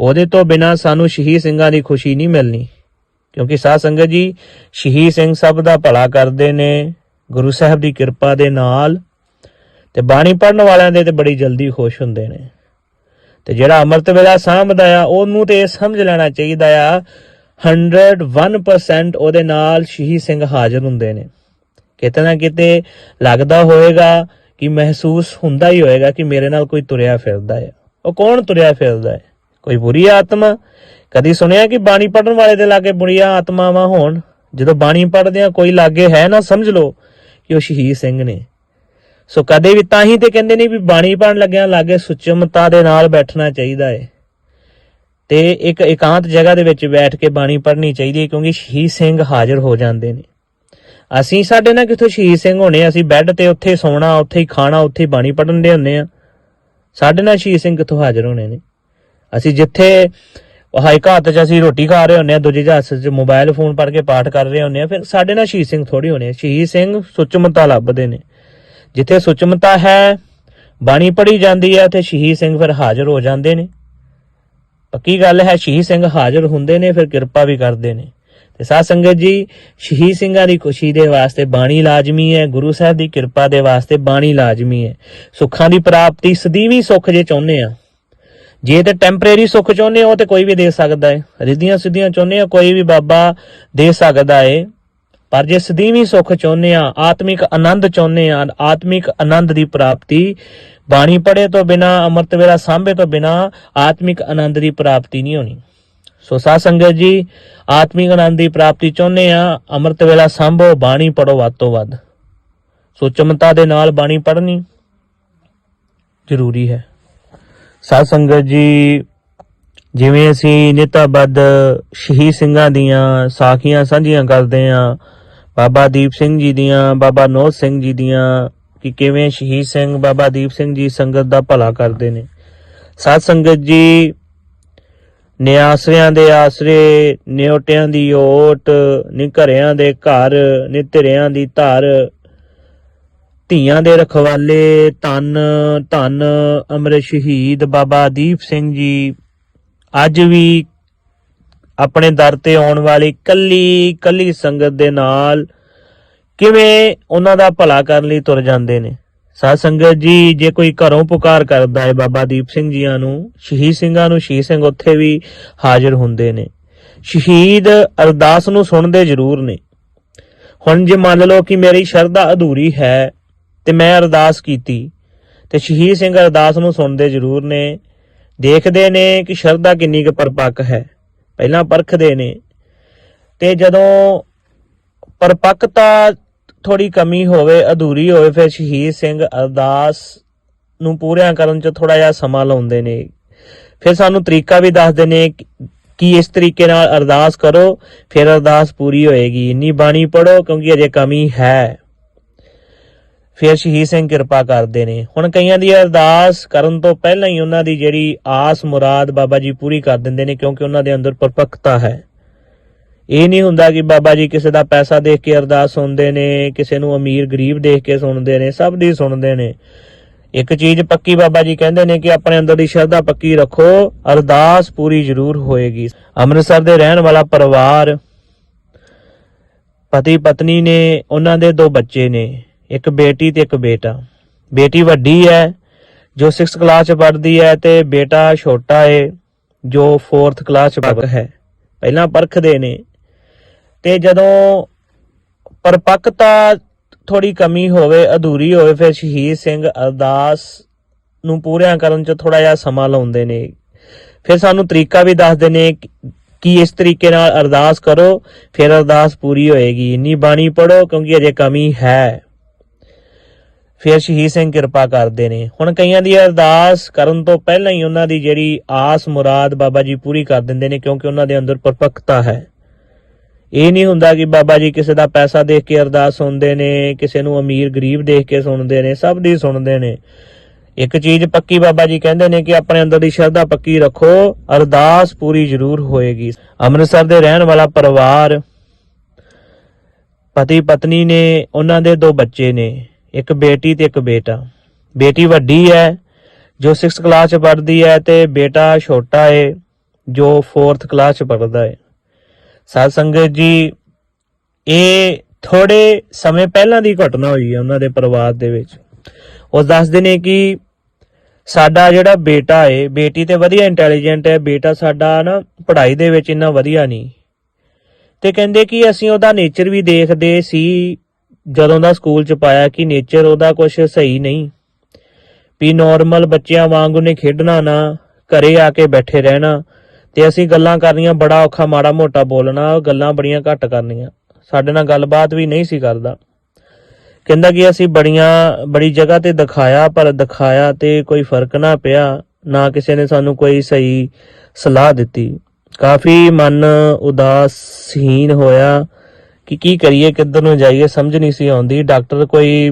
ਉਹਦੇ ਤੋਂ ਬਿਨਾ ਸਾਨੂੰ ਸ਼ਹੀਦ ਸਿੰਘਾਂ ਦੀ ਖੁਸ਼ੀ ਨਹੀਂ ਮਿਲਣੀ। ਕਿਉਂਕਿ ਸਾਧ ਸੰਗਤ ਜੀ, ਸ਼ਹੀਦ ਸਿੰਘ ਸਭ ਦਾ ਭਲਾ ਕਰਦੇ ਨੇ, ਗੁਰੂ ਸਾਹਿਬ ਦੀ ਕਿਰਪਾ ਦੇ ਨਾਲ ਤੇ ਬਾਣੀ ਪੜਨ ਵਾਲਿਆਂ ਦੇ ਤੇ ਬੜੀ ਜਲਦੀ ਖੁਸ਼ ਹੁੰਦੇ ਨੇ। ਤੇ ਜਿਹੜਾ ਅੰਮ੍ਰਿਤ ਵੇਲਾ ਸਾਂਭਦਾ ਆ, ਉਹਨੂੰ ਤੇ ਇਹ ਸਮਝ ਲੈਣਾ ਚਾਹੀਦਾ ਆ 101% ਉਹਦੇ ਨਾਲ ਸ਼ਹੀਦ ਸਿੰਘ ਹਾਜ਼ਰ ਹੁੰਦੇ ਨੇ। ਕਿਤੇ ਨਾ ਕਿਤੇ ਲੱਗਦਾ ਹੋਏਗਾ ਕਿ ਮਹਿਸੂਸ ਹੁੰਦਾ ਹੀ ਹੋਏਗਾ ਕਿ ਮੇਰੇ ਨਾਲ ਕੋਈ ਤੁਰਿਆ ਫਿਰਦਾ ਹੈ। ਉਹ ਕੌਣ ਤੁਰਿਆ ਫਿਰਦਾ ਹੈ? ਕੋਈ ਬੁਰੀ ਆਤਮਾ? ਕਦੀ ਸੁਣਿਆ ਕਿ ਬਾਣੀ ਪੜਨ ਵਾਲੇ ਦੇ ਲਾਗੇ ਬੁਰੀਆਂ ਆਤਮਾਵਾਂ ਹੋਣ? ਜਦੋਂ ਬਾਣੀ ਪੜਦੇ ਆ ਕੋਈ ਲਾਗੇ ਹੈ ਨਾ, ਸਮਝ ਲਓ ਕਿ ਉਹ ਸ਼ਹੀਦ ਸਿੰਘ ਨੇ। ਸੋ ਕਦੇ ਵੀ ਤਾਂ ਹੀ ਤੇ ਕਹਿੰਦੇ ਨੇ ਵੀ ਬਾਣੀ ਪੜਨ ਲੱਗਿਆਂ ਲਾਗੇ ਸੁਚਮਤਾ ਦੇ ਨਾਲ ਬੈਠਣਾ ਚਾਹੀਦਾ ਹੈ। ਤੇ ਇੱਕ ਇਕਾਂਤ ਜਗ੍ਹਾ ਦੇ ਵਿੱਚ ਬੈਠ ਕੇ ਬਾਣੀ ਪੜ੍ਹਨੀ ਚਾਹੀਦੀ ਹੈ ਕਿਉਂਕਿ ਸ਼ਹੀਦ ਸਿੰਘ ਹਾਜ਼ਰ ਹੋ ਜਾਂਦੇ ਨੇ। ਅਸੀਂ ਸਾਡੇ ਨਾਲ ਕਿੱਥੋਂ ਸ਼ਹੀਦ ਸਿੰਘ ਹੋਣੇ ਅਸੀਂ ਬੈੱਡ ਤੇ ਉੱਥੇ ਸੌਣਾ, ਉੱਥੇ ਹੀ ਖਾਣਾ, ਉੱਥੇ ਹੀ ਬਾਣੀ ਪੜ੍ਹਨ ਦੇ ਹੁੰਨੇ ਆ। ਸਾਡੇ ਨਾਲ ਸ਼ਹੀਦ ਸਿੰਘ ਕਿੱਥੋਂ ਹਾਜ਼ਰ ਹੋਣੇ ਨੇ? ਅਸੀਂ ਜਿੱਥੇ ਹਾਈ ਘਾਤ 'ਚ ਅਸੀਂ ਰੋਟੀ ਖਾ ਰਹੇ ਹੁੰਨੇ ਆ, ਦੂਜੇ ਜਹਾਜ਼ 'ਚ ਮੋਬਾਈਲ ਫੋਨ ਪੜ੍ਹ ਕੇ ਪਾਠ ਕਰ ਰਹੇ ਹੁੰਨੇ ਆ, ਫਿਰ ਸਾਡੇ ਨਾਲ ਸ਼ਹੀਦ ਸਿੰਘ ਥੋੜੀ ਹੋਣੇ ਸ਼ਹੀਦ ਸਿੰਘ ਸੁਚਮਤਾ ਲੱਭਦੇ ਨੇ। ਜਿੱਥੇ ਸੁਚਮਤਾ ਹੈ, ਬਾਣੀ ਪੜ੍ਹੀ ਜਾਂਦੀ ਹੈ ਤੇ ਸ਼ਹੀਦ ਸਿੰਘ ਫਿਰ ਹਾਜ਼ਰ ਹੋ ਜਾਂਦੇ ਨੇ। ਪੱਕੀ ਗੱਲ ਹੈ, ਸ਼ਹੀਦ ਸਿੰਘ ਹਾਜ਼ਰ ਹੁੰਦੇ ਨੇ, ਫਿਰ ਕਿਰਪਾ ਵੀ ਕਰਦੇ ਨੇ। ਤੇ ਸਾਧ ਸੰਗਤ ਜੀ, ਸ਼ਹੀਦ ਸਿੰਘਾਂ ਦੀ ਖੁਸ਼ੀ ਦੇ ਵਾਸਤੇ ਬਾਣੀ ਲਾਜ਼ਮੀ ਹੈ, ਗੁਰੂ ਸਾਹਿਬ ਦੀ ਕਿਰਪਾ ਦੇ ਵਾਸਤੇ ਬਾਣੀ ਲਾਜ਼ਮੀ ਹੈ। ਸੁੱਖਾਂ ਦੀ ਪ੍ਰਾਪਤੀ ਸਦੀਵੀ ਸੁੱਖ ਜੇ ਚਾਹੁੰਦੇ ਆ। ਜੇ ਤੇ ਟੈਂਪਰੇਰੀ ਸੁੱਖ ਚਾਹੁੰਦੇ ਹੋ, ਉਹ ਤੇ ਕੋਈ ਵੀ ਦੇ ਸਕਦਾ ਹੈ। ਰਿੱਧੀਆਂ ਸਿੱਧੀਆਂ ਚਾਹੁੰਦੇ ਆ ਕੋਈ ਵੀ ਬਾਬਾ ਦੇ ਸਕਦਾ ਹੈ। ਪਰ ਜੇ ਸਦੀਵੀ ਸੁੱਖ ਚਾਹੁੰਦੇ ਆ, ਆਤਮਿਕ ਆਨੰਦ ਚਾਹੁੰਦੇ ਆ, ਆਤਮਿਕ ਆਨੰਦ ਦੀ ਪ੍ਰਾਪਤੀ, ਬਾਣੀ ਪੜ੍ਹੇ ਤੋਂ ਬਿਨਾ, ਅੰਮ੍ਰਿਤ ਵੇਲਾ ਸਾਂਭੇ ਤੋਂ ਬਿਨਾ, ਆਤਮਿਕ ਆਨੰਦ ਦੀ ਪ੍ਰਾਪਤੀ ਨਹੀਂ ਹੋਣੀ। ਸੋ ਸਾਧ ਸੰਗਤ ਜੀ, ਆਤਮਿਕ ਆਨੰਦ ਦੀ ਪ੍ਰਾਪਤੀ ਚਾਹੁੰਦੇ ਆ ਅੰਮ੍ਰਿਤ ਵੇਲਾ ਸਾਂਭੋ, ਬਾਣੀ ਪੜੋ ਵੱਧ ਤੋਂ ਵੱਧ। ਸੋ ਚਮਤਾ ਦੇ ਨਾਲ ਬਾਣੀ ਪੜ੍ਹਨੀ ਜ਼ਰੂਰੀ ਹੈ। ਸਾਧ ਸੰਗਤ ਜੀ, ਜਿਵੇਂ ਅਸੀਂ ਨਿਤਾਬੱਧ ਸ਼ਹੀਦ ਸਿੰਘਾਂ ਦੀਆਂ ਸਾਖੀਆਂ ਸਾਂਝੀਆਂ ਕਰਦੇ ਆਂ ਬਾਬਾ ਦੀਪ ਸਿੰਘ ਜੀ ਦੀਆਂ, ਬਾਬਾ ਨੋਹ ਸਿੰਘ ਜੀ ਦੀਆਂ, ਕਿ ਕਿਵੇਂ ਸ਼ਹੀਦ ਸਿੰਘ ਬਾਬਾ ਦੀਪ ਸਿੰਘ ਜੀ ਸੰਗਤ ਦਾ ਭਲਾ ਕਰਦੇ ਨੇ। ਸਾਧ ਸੰਗਤ ਜੀ ਨਿਆਸਰਿਆਂ ਦੇ ਆਸਰੇ, ਨਿਉਟਿਆਂ ਦੀ ਓਟ, ਨੀ ਘਰਿਆਂ ਦੇ ਘਰ, ਨੀ ਧਿਰਿਆਂ ਦੀ ਧਰ। ਧੀਆਂ ਦੇ ਰਖਵਾਲੇ, ਧੰਨ ਧੰਨ ਅਮਰ ਸ਼ਹੀਦ ਬਾਬਾ ਦੀਪ ਸਿੰਘ ਜੀ। ਅੱਜ ਵੀ ਆਪਣੇ ਦਰ ਤੇ ਆਉਣ ਵਾਲੀ ਕੱਲੀ ਕੱਲੀ ਸੰਗਤ ਦੇ ਨਾਲ ਕਿਵੇਂ ਉਹਨਾਂ ਦਾ ਭਲਾ ਕਰਨ ਲਈ ਤੁਰ ਜਾਂਦੇ ਨੇ? ਸਾਧ ਸੰਗਤ ਜੀ, ਜੇ ਕੋਈ ਘਰੋਂ ਪੁਕਾਰ ਕਰਦਾ ਹੈ ਬਾਬਾ ਦੀਪ ਸਿੰਘ ਜੀਆਂ ਨੂੰ, ਸ਼ਹੀਦ ਸਿੰਘਾਂ ਨੂੰ ਸ਼ਹੀਦ ਸਿੰਘ ਉੱਥੇ ਵੀ ਹਾਜ਼ਰ ਹੁੰਦੇ ਨੇ। ਸ਼ਹੀਦ ਅਰਦਾਸ ਨੂੰ ਸੁਣਦੇ ਜ਼ਰੂਰ ਨੇ। ਹੁਣ ਜੇ ਮੰਨ ਲਓ ਕਿ ਮੇਰੀ ਸ਼ਰਧਾ ਅਧੂਰੀ ਹੈ ਤੇ ਮੈਂ ਅਰਦਾਸ ਕੀਤੀ, ਤੇ ਸ਼ਹੀਦ ਸਿੰਘ ਅਰਦਾਸ ਨੂੰ ਸੁਣਦੇ ਜ਼ਰੂਰ ਨੇ। ਦੇਖਦੇ ਨੇ ਕਿ ਸ਼ਰਧਾ ਕਿੰਨੀ ਕੁ ਪਰਪੱਕ ਹੈ। ਪਹਿਲਾਂ ਪਰਖਦੇ ਨੇ। ਤੇ ਜਦੋਂ ਪਰਪੱਕਤਾ ਥੋੜੀ ਕਮੀ ਹੋਵੇ, ਅਧੂਰੀ ਹੋਵੇ, ਫਿਰ ਸ਼ਹੀਦ ਸਿੰਘ ਅਰਦਾਸ ਨੂੰ ਪੂਰਿਆਂ ਕਰਨ ਚ ਥੋੜਾ ਜਿਹਾ ਸਮਾਂ ਲਾਉਂਦੇ ਨੇ। ਫਿਰ ਸਾਨੂੰ ਤਰੀਕਾ ਵੀ ਦੱਸਦੇ ਨੇ ਕਿ- ਇਸ ਤਰੀਕੇ ਨਾਲ ਅਰਦਾਸ ਕਰੋ, ਫਿਰ ਅਰਦਾਸ ਪੂਰੀ ਹੋਏਗੀ। ਇੰਨੀ ਬਾਣੀ ਪੜੋ ਕਿਉਂਕਿ ਅਜੇ ਕਮੀ ਹੈ। ਫਿਰ ਸ਼ਹੀਦ ਸਿੰਘ ਕਿਰਪਾ ਕਰਦੇ ਨੇ। ਹੁਣ ਕਈਆਂ ਦੀ ਅਰਦਾਸ ਕਰਨ ਤੋਂ ਪਹਿਲਾਂ ਹੀ ਉਹਨਾਂ ਦੀ ਜਿਹੜੀ ਆਸ ਮੁਰਾਦ ਬਾਬਾ ਜੀ ਪੂਰੀ ਕਰ ਦਿੰਦੇ ਨੇ, ਕਿਉਂਕਿ ਉਹਨਾਂ ਦੇ ਅੰਦਰ ਪਰਪੱਕਤਾ ਹੈ। ਇਹ ਨਹੀਂ ਹੁੰਦਾ ਕਿ ਬਾਬਾ ਜੀ ਕਿਸੇ ਦਾ ਪੈਸਾ ਦੇਖ ਕੇ ਅਰਦਾਸ ਸੁਣਦੇ ਨੇ, ਕਿਸੇ ਨੂੰ ਅਮੀਰ ਗਰੀਬ ਦੇਖ ਕੇ ਸੁਣਦੇ ਨੇ, ਸਭ ਦੀ ਸੁਣਦੇ ਨੇ। ਇੱਕ ਚੀਜ਼ ਪੱਕੀ ਬਾਬਾ ਜੀ ਕਹਿੰਦੇ ਨੇ ਕਿ ਆਪਣੇ ਅੰਦਰ ਦੀ ਸ਼ਰਧਾ ਪੱਕੀ ਰੱਖੋ, ਅਰਦਾਸ ਪੂਰੀ ਜ਼ਰੂਰ ਹੋਏਗੀ। ਅੰਮ੍ਰਿਤਸਰ ਦੇ ਰਹਿਣ ਵਾਲਾ ਪਰਿਵਾਰ, ਪਤੀ ਪਤਨੀ ਨੇ, ਉਹਨਾਂ ਦੇ ਦੋ ਬੱਚੇ ਨੇ, ਇੱਕ ਬੇਟੀ ਤੇ ਇੱਕ ਬੇਟਾ। ਬੇਟੀ ਵੱਡੀ ਹੈ, ਜੋ 6th ਕਲਾਸ ਚ ਪੜ੍ਹਦੀ ਹੈ ਤੇ ਬੇਟਾ ਛੋਟਾ ਹੈ ਜੋ 4th ਕਲਾਸ ਚ ਪੜ੍ਹਦਾ ਹੈ। ਪਹਿਲਾਂ ਪਰਖਦੇ ਨੇ ਤੇ ਜਦੋਂ ਪਰਪੱਕਤਾ ਥੋੜੀ ਕਮੀ ਹੋਵੇ, ਅਧੂਰੀ ਹੋਵੇ, ਫਿਰ ਸ਼ਹੀਦ ਸਿੰਘ ਅਰਦਾਸ ਨੂੰ ਪੂਰਿਆਂ ਕਰਨ ਚ ਥੋੜਾ ਜਿਹਾ ਸਮਾਂ ਲਾਉਂਦੇ ਨੇ। ਫਿਰ ਸਾਨੂੰ ਤਰੀਕਾ ਵੀ ਦੱਸਦੇ ਨੇ ਕਿ- ਇਸ ਤਰੀਕੇ ਨਾਲ ਅਰਦਾਸ ਕਰੋ, ਫਿਰ ਅਰਦਾਸ ਪੂਰੀ ਹੋਏਗੀ। ਇੰਨੀ ਬਾਣੀ ਪੜੋ ਕਿਉਂਕਿ ਅਜੇ ਕਮੀ ਹੈ। ਫਿਰ ਸ਼ਹੀਦ ਸਿੰਘ ਕਿਰਪਾ ਕਰਦੇ ਨੇ। ਹੁਣ ਕਈਆਂ ਦੀ ਅਰਦਾਸ ਕਰਨ ਤੋਂ ਪਹਿਲਾਂ ਹੀ ਉਹਨਾਂ ਦੀ ਜਿਹੜੀ ਆਸ ਮੁਰਾਦ ਬਾਬਾ ਜੀ ਪੂਰੀ ਕਰ ਦਿੰਦੇ ਨੇ ਕਿਉਂਕਿ ਉਹਨਾਂ ਦੇ ਅੰਦਰ ਪਰਪੱਕਤਾ ਹੈ। ਇਹ ਨਹੀਂ ਹੁੰਦਾ ਕਿ ਬਾਬਾ ਜੀ ਕਿਸੇ ਦਾ ਪੈਸਾ ਦੇਖ ਕੇ ਅਰਦਾਸ ਸੁਣਦੇ ਨੇ, ਕਿਸੇ ਨੂੰ ਅਮੀਰ ਗਰੀਬ ਦੇਖ ਕੇ ਸੁਣਦੇ ਨੇ, ਸਭ ਦੀ ਸੁਣਦੇ ਨੇ। ਇੱਕ ਚੀਜ਼ ਪੱਕੀ ਬਾਬਾ ਜੀ ਕਹਿੰਦੇ ਨੇ ਕਿ ਆਪਣੇ ਅੰਦਰ ਦੀ ਸ਼ਰਧਾ ਪੱਕੀ ਰੱਖੋ, ਅਰਦਾਸ ਪੂਰੀ ਜ਼ਰੂਰ ਹੋਏਗੀ। ਅੰਮ੍ਰਿਤਸਰ ਦੇ ਰਹਿਣ ਵਾਲਾ ਪਰਿਵਾਰ, ਪਤੀ ਪਤਨੀ ਨੇ, ਉਹਨਾਂ ਦੇ ਦੋ ਬੱਚੇ ਨੇ, ਇੱਕ ਬੇਟੀ ਤੇ ਇੱਕ ਬੇਟਾ। ਬੇਟੀ ਵੱਡੀ ਹੈ, ਜੋ 6th ਕਲਾਸ ਚ ਪੜ੍ਹਦੀ ਹੈ ਤੇ ਬੇਟਾ ਛੋਟਾ ਹੈ ਜੋ 4th ਕਲਾਸ ਚ ਪੜ੍ਹਦਾ ਹੈ ਸਾਧ ਸੰਗਤ ਜੀ, ਇਹ ਥੋੜੇ ਸਮੇਂ ਪਹਿਲਾਂ ਦੀ ਘਟਨਾ ਹੋਈ ਹੈ ਉਹਨਾਂ ਦੇ ਪਰਿਵਾਰ ਦੇ ਵਿੱਚ। ਉਹ ਦੱਸਦੇ ਨੇ ਕਿ ਸਾਡਾ ਜਿਹੜਾ ਬੇਟਾ ਏ, ਬੇਟੀ ਤੇ ਵਧੀਆ ਇੰਟੈਲੀਜੈਂਟ ਹੈ, ਬੇਟਾ ਸਾਡਾ ਨਾ ਪੜ੍ਹਾਈ ਦੇ ਵਿੱਚ ਇੰਨਾ ਵਧੀਆ ਨਹੀਂ। ਤੇ ਕਹਿੰਦੇ ਕਿ ਅਸੀਂ ਉਹਦਾ ਨੇਚਰ ਵੀ ਦੇਖਦੇ ਸੀ, ਜਦੋਂ ਦਾ ਸਕੂਲ ਚ ਪਾਇਆ ਕਿ ਨੇਚਰ ਉਹਦਾ ਕੁਝ ਸਹੀ ਨਹੀਂ। ਵੀ ਨਾਰਮਲ ਬੱਚਿਆਂ ਵਾਂਗ ਉਹਨੇ ਖੇਡਣਾ ਨਾ, ਘਰੇ ਆ ਕੇ ਬੈਠੇ ਰਹਿਣਾ ਤੇ ਅਸੀਂ ਗੱਲਾਂ ਕਰਨੀਆਂ, ਬੜਾ ਔਖਾ, ਮਾੜਾ ਮੋਟਾ ਬੋਲਣਾ ਗੱਲਾਂ ਬੜੀਆਂ ਘੱਟ ਕਰਨੀਆਂ। ਸਾਡੇ ਨਾਲ ਗੱਲਬਾਤ ਵੀ ਨਹੀਂ ਸੀ ਕਰਦਾ। ਕਹਿੰਦਾ ਕਿ ਅਸੀਂ ਬੜੀਆਂ, ਬੜੀ ਜਗ੍ਹਾ ਤੇ ਦਿਖਾਇਆ, ਪਰ ਦਿਖਾਇਆ ਤੇ ਕੋਈ ਫ਼ਰਕ ਨਾ ਪਿਆ, ਨਾ ਕਿਸੇ ਨੇ ਸਾਨੂੰ ਕੋਈ ਸਹੀ ਸਲਾਹ ਦਿੱਤੀ। ਕਾਫੀ ਮਨ ਉਦਾਸਹੀਨ ਹੋਇਆ ਕਿ ਕੀ ਕਰੀਏ, ਕਿੱਧਰ ਨੂੰ ਜਾਈਏ, ਸਮਝ ਨਹੀਂ ਸੀ ਆਉਂਦੀ। ਡਾਕਟਰ ਕੋਈ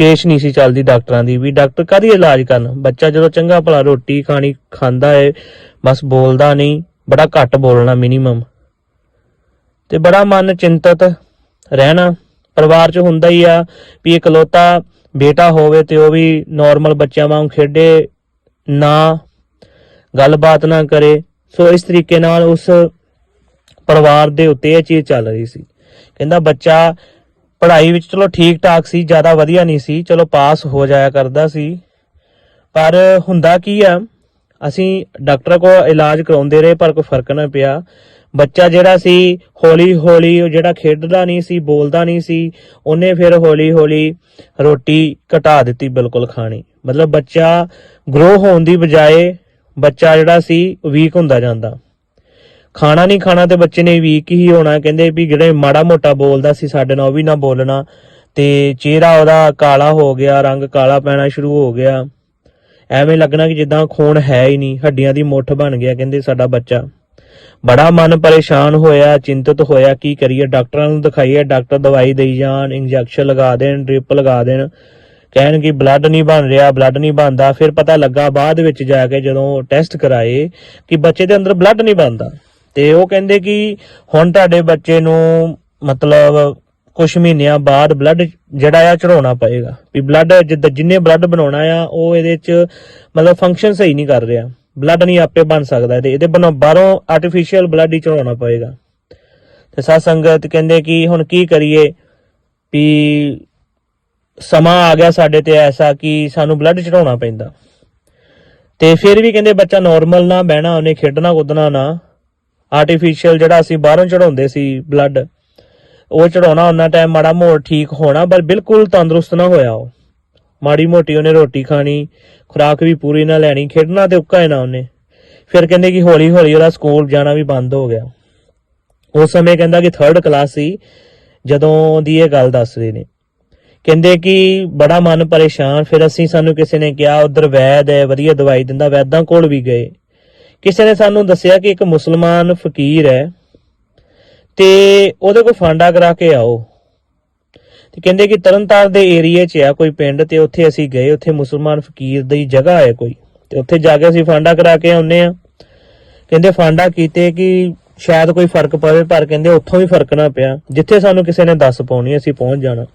ਪੇਸ਼ ਨਹੀਂ ਸੀ ਚੱਲਦੀ ਡਾਕਟਰਾਂ ਦੀ, ਵੀ ਡਾਕਟਰ ਕਾਹਦੀ ਇਲਾਜ ਕਰਨ? ਬੱਚਾ ਜਦੋਂ ਚੰਗਾ ਭਲਾ ਰੋਟੀ ਖਾਣੀ ਖਾਂਦਾ ਏ, ਬਸ ਬੋਲਦਾ ਨਹੀਂ, ਬੜਾ ਘੱਟ ਬੋਲਣਾ ਮਿਨੀਮਮ ਤੇ ਬੜਾ ਮਨ ਚਿੰਤਤ ਰਹਿਣਾ, ਪਰਿਵਾਰ 'ਚ ਹੁੰਦਾ ਹੀ ਆ ਵੀ ਇਕਲੌਤਾ ਬੇਟਾ ਹੋਵੇ ਤੇ ਉਹ ਵੀ ਨਾਰਮਲ ਬੱਚਿਆਂ ਵਾਂਗ ਖੇਡੇ, ਨਾ ਗੱਲਬਾਤ ਨਾ ਕਰੇ। ਸੋ ਇਸ ਤਰੀਕੇ ਨਾਲ ਉਸ ਪਰਿਵਾਰ ਦੇ ਉੱਤੇ ਇਹ ਚੀਜ਼ ਚੱਲ ਰਹੀ ਸੀ। ਕਹਿੰਦਾ ਬੱਚਾ ਪੜ੍ਹਾਈ ਵਿੱਚ ਚਲੋ ਠੀਕ ਠਾਕ ਸੀ, ਜ਼ਿਆਦਾ ਵਧੀਆ ਨਹੀਂ ਸੀ, ਚਲੋ ਪਾਸ ਹੋ ਜਾਇਆ ਕਰਦਾ ਸੀ। ਪਰ ਹੁੰਦਾ ਕੀ ਆ, ਅਸੀਂ ਡਾਕਟਰ ਕੋਲ ਇਲਾਜ ਕਰਾਉਂਦੇ ਰਹੇ, ਪਰ ਕੋਈ ਫ਼ਰਕ ਨਾ ਪਿਆ। ਬੱਚਾ ਜਿਹੜਾ ਸੀ ਹੌਲੀ ਹੌਲੀ ਉਹ ਜਿਹੜਾ ਖੇਡਦਾ ਨਹੀਂ ਸੀ, ਬੋਲਦਾ ਨਹੀਂ ਸੀ, ਉਹਨੇ ਫਿਰ ਹੌਲੀ ਹੌਲੀ ਰੋਟੀ ਘਟਾ ਦਿੱਤੀ ਬਿਲਕੁਲ ਖਾਣੀ। ਮਤਲਬ ਬੱਚਾ ਗਰੋ ਹੋਣ ਦੀ ਬਜਾਏ ਬੱਚਾ ਜਿਹੜਾ ਸੀ ਵੀਕ ਹੁੰਦਾ ਜਾਂਦਾ। ਖਾਣਾ ਨਹੀਂ ਖਾਣਾ ਤੇ ਬੱਚੇ ਨੇ ਵੀਕ ਹੀ ਹੋਣਾ, ਕਹਿੰਦੇ ਵੀ ਜਿਹੜੇ ਮਾੜਾ ਮੋਟਾ ਬੋਲਦਾ ਸੀ ਸਾਡੇ ਨਾਲ ਉਹ ਵੀ ਨਾ ਬੋਲਣਾ। ਤੇ ਚਿਹਰਾ ਉਹਦਾ ਕਾਲਾ ਹੋ ਗਿਆ, ਰੰਗ ਕਾਲਾ ਪੈਣਾ ਸ਼ੁਰੂ ਹੋ ਗਿਆ। ਐਵੇਂ ਲੱਗਣਾ ਕਿ ਜਿੱਦਾਂ ਖੂਨ ਹੈ ਹੀ ਨਹੀਂ, ਹੱਡੀਆਂ ਦੀ ਮੁੱਠ ਬਣ ਗਿਆ, ਕਹਿੰਦੇ ਸਾਡਾ ਬੱਚਾ। ਬੜਾ ਮਨ ਪਰੇਸ਼ਾਨ ਹੋਇਆ, ਚਿੰਤਤ ਹੋਇਆ, ਕੀ ਕਰੀਏ? ਡਾਕਟਰਾਂ ਨੂੰ ਦਿਖਾਈਏ, ਡਾਕਟਰ ਦਵਾਈ ਦੇਈ ਜਾਣ ਇੰਜੈਕਸ਼ਨ ਲਗਾ ਦੇਣ ਡ੍ਰਿਪ ਲਗਾ ਦੇਣ। ਕਹਿਣ ਕਿ ਬਲੱਡ ਨਹੀਂ ਬਣ ਰਿਹਾ ਬਲੱਡ ਨਹੀਂ ਬਣਦਾ। ਫਿਰ ਪਤਾ ਲੱਗਾ ਬਾਅਦ ਵਿੱਚ ਜਾ ਕੇ ਜਦੋਂ ਟੈਸਟ ਕਰਾਏ ਕਿ ਬੱਚੇ ਦੇ ਅੰਦਰ ਬਲੱਡ ਨਹੀਂ ਬਣਦਾ। ਤੇ ਉਹ ਕਹਿੰਦੇ ਕਿ ਹੁਣ ਤੁਹਾਡੇ ਬੱਚੇ ਨੂੰ ਮਤਲਬ ਕੁਝ ਮਹੀਨਿਆਂ ਬਾਅਦ ਬਲੱਡ ਜਿਹੜਾ ਆ ਚੜਾਉਣਾ ਪਏਗਾ। ਵੀ ਬਲੱਡ ਜਿੱਦਾਂ ਜਿੰਨੇ ਬਲੱਡ ਬਣਾਉਣਾ ਆ, ਉਹ ਇਹਦੇ ਚ ਮਤਲਬ ਫੰਕਸ਼ਨ ਸਹੀ ਨਹੀਂ ਕਰ ਰਿਹਾ। ਬਲੱਡ ਨਹੀਂ ਆਪੇ ਬਣ ਸਕਦਾ ਇਹਦੇ। ਇਹਦੇ ਬਣਾ, ਬਾਹਰੋਂ ਆਰਟੀਫੀਸ਼ੀਅਲ ਬਲੱਡ ਹੀ ਚੜਾਉਣਾ ਪਏਗਾ। ਤੇ ਸਾਧ ਸੰਗਤ ਕਹਿੰਦੇ ਕਿ ਹੁਣ ਕੀ ਕਰੀਏ? ਵੀ ਸਮਾਂ ਆ ਗਿਆ ਸਾਡੇ ਤੇ ਐਸਾ ਕਿ ਸਾਨੂੰ ਬਲੱਡ ਚੜਾਉਣਾ ਪੈਂਦਾ। ਤੇ ਫਿਰ ਵੀ ਕਹਿੰਦੇ ਬੱਚਾ ਨਾਰਮਲ ਨਾ ਬਹਿਣਾ, ਉਹਨੇ ਖੇਡਣਾ ਕੁੱਦਣਾ ਨਾ। ਆਰਟੀਫੀਸ਼ੀਅਲ ਜਿਹੜਾ ਅਸੀਂ ਬਾਹਰੋਂ ਚੜਾਉਂਦੇ ਸੀ ਬਲੱਡ ਉਹ ਚੜਾਉਣਾ ਉਹਨਾਂ ਟਾਈਮ ਮਾੜਾ ਮੋੜ ਠੀਕ ਹੋਣਾ, ਪਰ ਬਿਲਕੁਲ ਤੰਦਰੁਸਤ ਨਾ ਹੋਇਆ ਉਹ। ਮਾੜੀ ਮੋਟੀ ਉਹਨੇ ਰੋਟੀ ਖਾਣੀ, ਖੁਰਾਕ ਵੀ ਪੂਰੀ ਨਾ ਲੈਣੀ, ਖੇਡਣਾ ਤੇ ਉੱਕਾ ਹੀ ਨਾ ਉਹਨੇ। ਫਿਰ ਕਹਿੰਦੇ ਕਿ ਹੌਲੀ ਹੌਲੀ ਉਹਦਾ ਸਕੂਲ ਜਾਣਾ ਵੀ ਬੰਦ ਹੋ ਗਿਆ। ਉਸ ਸਮੇਂ ਕਹਿੰਦਾ ਕਿ 3rd ਕਲਾਸ ਸੀ, ਜਦੋਂ ਦੀ ਇਹ ਗੱਲ ਦੱਸਦੇ ਨੇ। ਕਹਿੰਦੇ ਕਿ ਬੜਾ ਮਨ ਪਰੇਸ਼ਾਨ, ਫਿਰ ਅਸੀਂ ਸਾਨੂੰ ਕਿਸੇ ਨੇ ਕਿਹਾ, ਉਧਰ ਵੈਦ ਹੈ, ਵਧੀਆ ਦਵਾਈ ਦਿੰਦਾ, ਵੈਦਾਂ ਕੋਲ ਵੀ ਗਏ। ਕਿਸੇ ਨੇ ਸਾਨੂੰ ਦੱਸਿਆ ਕਿ ਇੱਕ ਮੁਸਲਮਾਨ ਫਕੀਰ ਹੈ ਤੇ ਉਹਦੇ ਕੋਲ ਫਾਂਡਾ ਕਰਾ ਕੇ ਆਓ। ਤੇ ਕਹਿੰਦੇ ਕਿ ਤਰਨਤਾਰਨ ਦੇ ਏਰੀਏ 'ਚ ਆ ਕੋਈ ਪਿੰਡ ਤੇ ਉੱਥੇ ਅਸੀਂ ਗਏ, ਉੱਥੇ ਮੁਸਲਮਾਨ ਫਕੀਰ ਦੀ ਜਗ੍ਹਾ ਹੈ ਕੋਈ। ਤੇ ਉੱਥੇ ਜਾ ਕੇ ਅਸੀਂ ਫਾਂਡਾ ਕਰਾ ਕੇ ਆਉਨੇ ਆ ਕਹਿੰਦੇ ਫਾਂਡਾ ਕੀਤੇ ਕਿ ਸ਼ਾਇਦ ਕੋਈ ਫ਼ਰਕ ਪਵੇ, ਪਰ ਕਹਿੰਦੇ ਉੱਥੋਂ ਵੀ ਫ਼ਰਕ ਨਾ ਪਿਆ। ਜਿੱਥੇ ਸਾਨੂੰ ਕਿਸੇ ਨੇ ਦੱਸ ਪਾਉਣੀ, ਅਸੀਂ ਪਹੁੰਚ ਜਾਣਾ।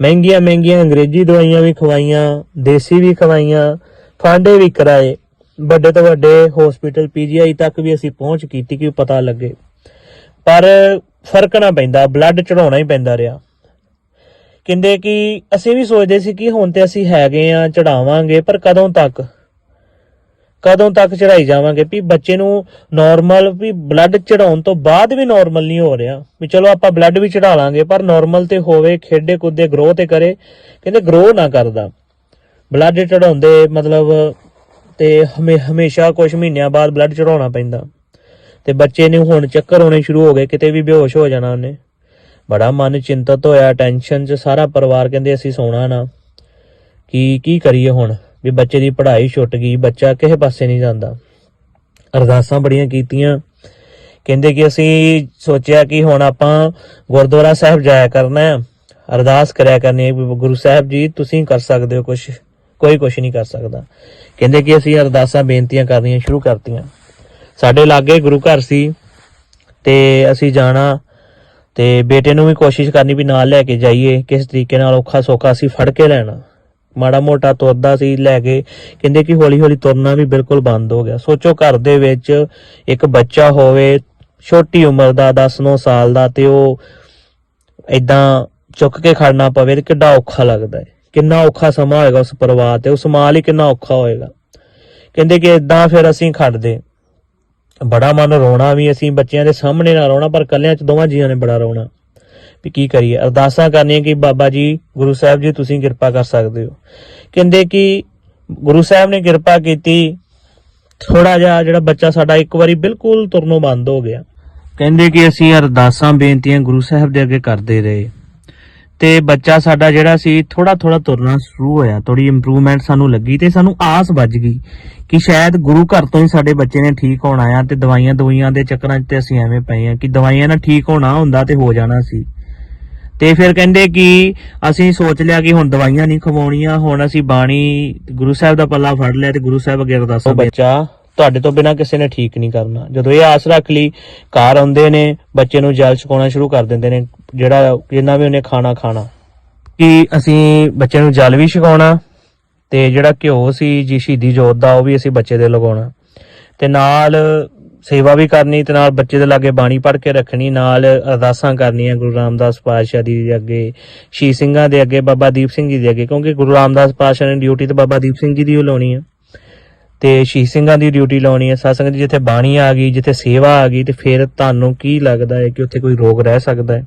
ਮਹਿੰਗੀਆਂ ਮਹਿੰਗੀਆਂ ਅੰਗਰੇਜ਼ੀ ਦਵਾਈਆਂ ਵੀ ਖਵਾਈਆਂ, ਦੇਸੀ ਵੀ ਖਵਾਈਆਂ, ਫਾਂਡੇ ਵੀ ਕਰਾਏ। ਵੱਡੇ ਤੋਂ ਵੱਡੇ ਹਸਪੀਟਲ ਪੀਜੀਆਈ ਤੱਕ ਵੀ ਅਸੀਂ ਪਹੁੰਚ ਕੀਤੀ ਕਿ ਪਤਾ ਲੱਗੇ। ਪਰ ਫ਼ਰਕ ਨਾ ਪੈਂਦਾ ਬਲੱਡ ਚੜਾਉਣਾ ਹੀ ਪੈਂਦਾ ਰਿਹਾ। ਕਹਿੰਦੇ ਕਿ ਅਸੀਂ ਵੀ ਸੋਚਦੇ ਸੀ ਕਿ ਹੁਣ ਤੇ ਅਸੀਂ ਹੈਗੇ ਆ ਚੜਾਵਾਂਗੇ ਪਰ ਕਦੋਂ ਤੱਕ? ਕਦੋਂ ਤੱਕ ਚੜਾਈ ਜਾਵਾਂਗੇ? ਵੀ ਬੱਚੇ ਨੂੰ ਨਾਰਮਲ ਵੀ ਬਲੱਡ ਚੜਾਉਣ ਤੋਂ ਬਾਅਦ ਵੀ ਨਾਰਮਲ ਨਹੀਂ ਹੋ ਰਿਹਾ। ਵੀ ਚਲੋ ਆਪਾਂ ਬਲੱਡ ਵੀ ਚੜਾ ਲਾਂਗੇ, ਪਰ ਨਾਰਮਲ ਤੇ ਹੋਵੇ, ਖੇਡੇ ਕੁੱਦੇ ਗਰੋ ਤੇ ਕਰੇ। ਕਹਿੰਦੇ ਗਰੋ ਨਾ ਕਰਦਾ। ਬਲੱਡ ਚੜਾਉਂਦੇ ਮਤਲਬ ਤੇ ਹਮੇ, ਹਮੇਸ਼ਾ ਕੁਝ ਮਹੀਨਿਆਂ ਬਾਅਦ ਬਲੱਡ ਚੜਾਉਣਾ ਪੈਂਦਾ। ਤੇ ਬੱਚੇ ਨੂੰ ਹੁਣ ਚੱਕਰ ਆਉਣੇ ਸ਼ੁਰੂ ਹੋ ਗਏ, ਕਿਤੇ ਵੀ ਬੇਹੋਸ਼ ਹੋ ਜਾਣਾ ਉਹਨੇ। ਬੜਾ ਮਨ ਚਿੰਤਤ ਹੋਇਆ ਟੈਨਸ਼ਨ 'ਚ ਸਾਰਾ ਪਰਿਵਾਰ ਕਹਿੰਦੇ ਅਸੀਂ ਸੌਣਾ ਨਾ। ਕੀ ਕੀ ਕਰੀਏ ਹੁਣ? ਵੀ ਬੱਚੇ ਦੀ ਪੜ੍ਹਾਈ ਛੁੱਟ ਗਈ, ਬੱਚਾ ਕਿਸੇ ਪਾਸੇ ਨਹੀਂ ਜਾਂਦਾ। ਅਰਦਾਸਾਂ ਬੜੀਆਂ ਕੀਤੀਆਂ। ਕਹਿੰਦੇ ਕਿ ਅਸੀਂ ਸੋਚਿਆ ਕਿ ਹੁਣ ਆਪਾਂ ਗੁਰਦੁਆਰਾ ਸਾਹਿਬ ਜਾਇਆ ਕਰਨਾ ਹੈ। ਅਰਦਾਸ ਕਰਿਆ ਕਰਨੀ ਹੈ ਗੁਰੂ ਸਾਹਿਬ ਜੀ, ਤੁਸੀਂ ਕਰ ਸਕਦੇ ਹੋ ਕੁਝ ਕੋਈ ਕੁਝ ਨਹੀਂ ਕਰ ਸਕਦਾ। ਕਹਿੰਦੇ ਕਿ ਅਸੀਂ ਅਰਦਾਸਾਂ, ਬੇਨਤੀਆਂ ਕਰਨੀਆਂ ਸ਼ੁਰੂ ਕਰਤੀਆਂ। ਸਾਡੇ ਲਾਗੇ ਗੁਰੂ ਘਰ ਸੀ ਤੇ ਅਸੀਂ ਜਾਣਾ ਤੇ ਬੇਟੇ ਨੂੰ ਵੀ ਕੋਸ਼ਿਸ਼ ਕਰਨੀ ਵੀ ਨਾਲ ਲੈ ਕੇ ਜਾਈਏ, ਕਿਸ ਤਰੀਕੇ ਨਾਲ ਔਖਾ ਸੌਖਾ ਅਸੀਂ ਫੜ ਕੇ ਲੈਣਾ। ਮਾੜਾ ਮੋਟਾ ਤੁਰਦਾ ਸੀ ਲੈ ਕੇ, ਕਹਿੰਦੇ ਕਿ ਹੌਲੀ ਹੌਲੀ ਤੁਰਨਾ ਵੀ ਬਿਲਕੁਲ ਬੰਦ ਹੋ ਗਿਆ। ਸੋਚੋ ਘਰ ਦੇ ਵਿੱਚ ਇੱਕ ਬੱਚਾ ਹੋਵੇ, ਛੋਟੀ ਉਮਰ ਦਾ 10-9 ਸਾਲ ਦਾ ਤੇ ਉਹ ਇਦਾਂ ਚੁੱਕ ਕੇ ਖੜਨਾ ਪਵੇ ਤੇ ਕਿੱਡਾ ਔਖਾ ਲੱਗਦਾ ਹੈ। ਕਿੰਨਾ ਔਖਾ ਸਮਾਂ ਹੋਏਗਾ ਉਸ ਪਰਿਵਾਰ ਤੇ, ਉਸ ਮਾਂ ਲਈ ਕਿੰਨਾ ਔਖਾ ਹੋਏਗਾ। ਕਹਿੰਦੇ ਕਿ ਇਦਾਂ ਫਿਰ ਅਸੀਂ ਖੜਦੇ। ਬੜਾ ਮਨ ਰੋਣਾ ਵੀ ਅਸੀਂ ਬੱਚਿਆਂ ਦੇ ਸਾਹਮਣੇ ਨਾ ਰੋਣਾ, ਪਰ ਕੱਲਿਆਂ ਚ ਦੋਵਾਂ ਜੀਆਂ ਨੇ ਬੜਾ ਰੋਣਾ। ਵੀ ਕੀ ਕਰੀਏ? ਅਰਦਾਸਾਂ ਕਰਨੀਆਂ ਕਿ ਬਾਬਾ ਜੀ, ਗੁਰੂ ਸਾਹਿਬ ਜੀ, ਤੁਸੀਂ ਕਿਰਪਾ ਕਰ ਸਕਦੇ ਹੋ। ਕਹਿੰਦੇ ਕਿ ਗੁਰੂ ਸਾਹਿਬ ਨੇ ਕਿਰਪਾ ਕੀਤੀ। ਥੋੜਾ ਜਿਹਾ ਜਿਹੜਾ ਬੱਚਾ ਸਾਡਾ ਇੱਕ ਵਾਰੀ ਬਿਲਕੁਲ ਤੁਰਨੋਂ ਬੰਦ ਹੋ ਗਿਆ। ਕਹਿੰਦੇ ਕਿ ਅਸੀਂ ਅਰਦਾਸਾਂ, ਬੇਨਤੀਆਂ ਗੁਰੂ ਸਾਹਿਬ ਦੇ ਅੱਗੇ ਕਰਦੇ ਰਹੇ। ਤੇ ਬੱਚਾ ਸਾਡਾ ਜਿਹੜਾ ਸੀ ਥੋੜਾ ਥੋੜਾ ਤੁਰਨਾ ਸ਼ੁਰੂ ਹੋਇਆ ਥੋੜੀ ਇੰਪਰੂਵਮੈਂਟ ਸਾਨੂੰ ਲੱਗੀ ਤੇ ਸਾਨੂੰ ਆਸ ਵੱਜ ਗਈ ਕਿ ਸ਼ਾਇਦ ਗੁਰੂ ਘਰ ਤੋਂ ਹੀ ਸਾਡੇ ਬੱਚੇ ਨੇ ਠੀਕ ਹੋਣਾ ਆ ਤੇ ਦਵਾਈਆਂ ਦਵਾਈਆਂ ਦੇ ਚੱਕਰਾਂ 'ਚ ਤੇ ਅਸੀਂ ਐਵੇਂ ਪਏ ਆ ਕਿ ਦਵਾਈਆਂ ਨਾਲ ਠੀਕ ਹੋਣਾ ਹੁੰਦਾ ਤੇ ਹੋ ਜਾਣਾ ਸੀ। ਤੇ ਫਿਰ ਕਹਿੰਦੇ ਕਿ ਅਸੀਂ ਸੋਚ ਲਿਆ ਕਿ ਹੁਣ ਦਵਾਈਆਂ ਨਹੀਂ ਖਵਾਉਣੀਆਂ, ਹੁਣ ਅਸੀਂ ਬਾਣੀ ਗੁਰੂ ਸਾਹਿਬ ਦਾ ਪੱਲਾ ਫੜ ਲਿਆ ਤੇ ਗੁਰੂ ਸਾਹਿਬ ਅੱਗੇ ਅਰਦਾਸਾਂ ਬੱਚਾ ਤੁਹਾਡੇ ਤੋਂ ਬਿਨਾ ਕਿਸੇ ਨੇ ਠੀਕ ਨਹੀਂ ਕਰਨਾ। ਜਦੋਂ ਇਹ ਆਸ ਰੱਖ ਲਈ, ਘਰ ਆਉਂਦੇ ਨੇ, ਬੱਚੇ ਨੂੰ ਜਲ ਛਕਾਉਣਾ ਸ਼ੁਰੂ ਕਰ ਦਿੰਦੇ ਨੇ, ਜਿਹੜਾ ਜਿੰਨਾ ਵੀ ਉਹਨੇ ਖਾਣਾ ਖਾਣਾ। ਕਿ ਅਸੀਂ ਬੱਚੇ ਨੂੰ ਜਲ ਵੀ ਛਕਾਉਣਾ, ਤੇ ਜਿਹੜਾ ਘਿਓ ਸੀ, ਜੀ ਸ਼ਹੀਦੀ ਜੋਤ ਦਾ, ਉਹ ਵੀ ਅਸੀਂ ਬੱਚੇ ਦੇ ਲਗਾਉਣਾ। ਤੇ ਨਾਲ ਸੇਵਾ ਵੀ ਕਰਨੀ, ਤੇ ਨਾਲ ਬੱਚੇ ਦੇ ਲਾਗੇ ਬਾਣੀ ਪੜ੍ਹ ਕੇ ਰੱਖਣੀ, ਨਾਲ ਅਰਦਾਸਾਂ ਕਰਨੀਆਂ ਗੁਰੂ ਰਾਮਦਾਸ ਪਾਤਸ਼ਾਹ ਜੀ ਦੇ ਅੱਗੇ ਸ਼ੀ ਸਿੰਘਾਂ ਦੇ ਅੱਗੇ, ਬਾਬਾ ਦੀਪ ਸਿੰਘ ਜੀ ਦੇ ਅੱਗੇ, ਕਿਉਂਕਿ ਗੁਰੂ ਰਾਮਦਾਸ ਪਾਤਸ਼ਾਹ ਨੇ ਡਿਊਟੀ ਤੇ ਬਾਬਾ ਦੀਪ ਸਿੰਘ ਜੀ ਦੀ ਉਹ ਲਾਉਣੀ ਆ। ਤੇ ਸ਼ੀ ਸਿੰਘਾਂ ਦੀ ਡਿਊਟੀ ਲਾਉਣੀ ਹੈ ਸਾਸੰਗ ਜੀ, ਜਿੱਥੇ ਬਾਣੀ ਆ ਗਈ, ਜਿੱਥੇ ਸੇਵਾ ਆ ਗਈ, ਤੇ ਫਿਰ ਤੁਹਾਨੂੰ ਕੀ ਲੱਗਦਾ ਹੈ ਕਿ ਉੱਥੇ ਕੋਈ ਰੋਗ ਰਹਿ ਸਕਦਾ ਹੈ?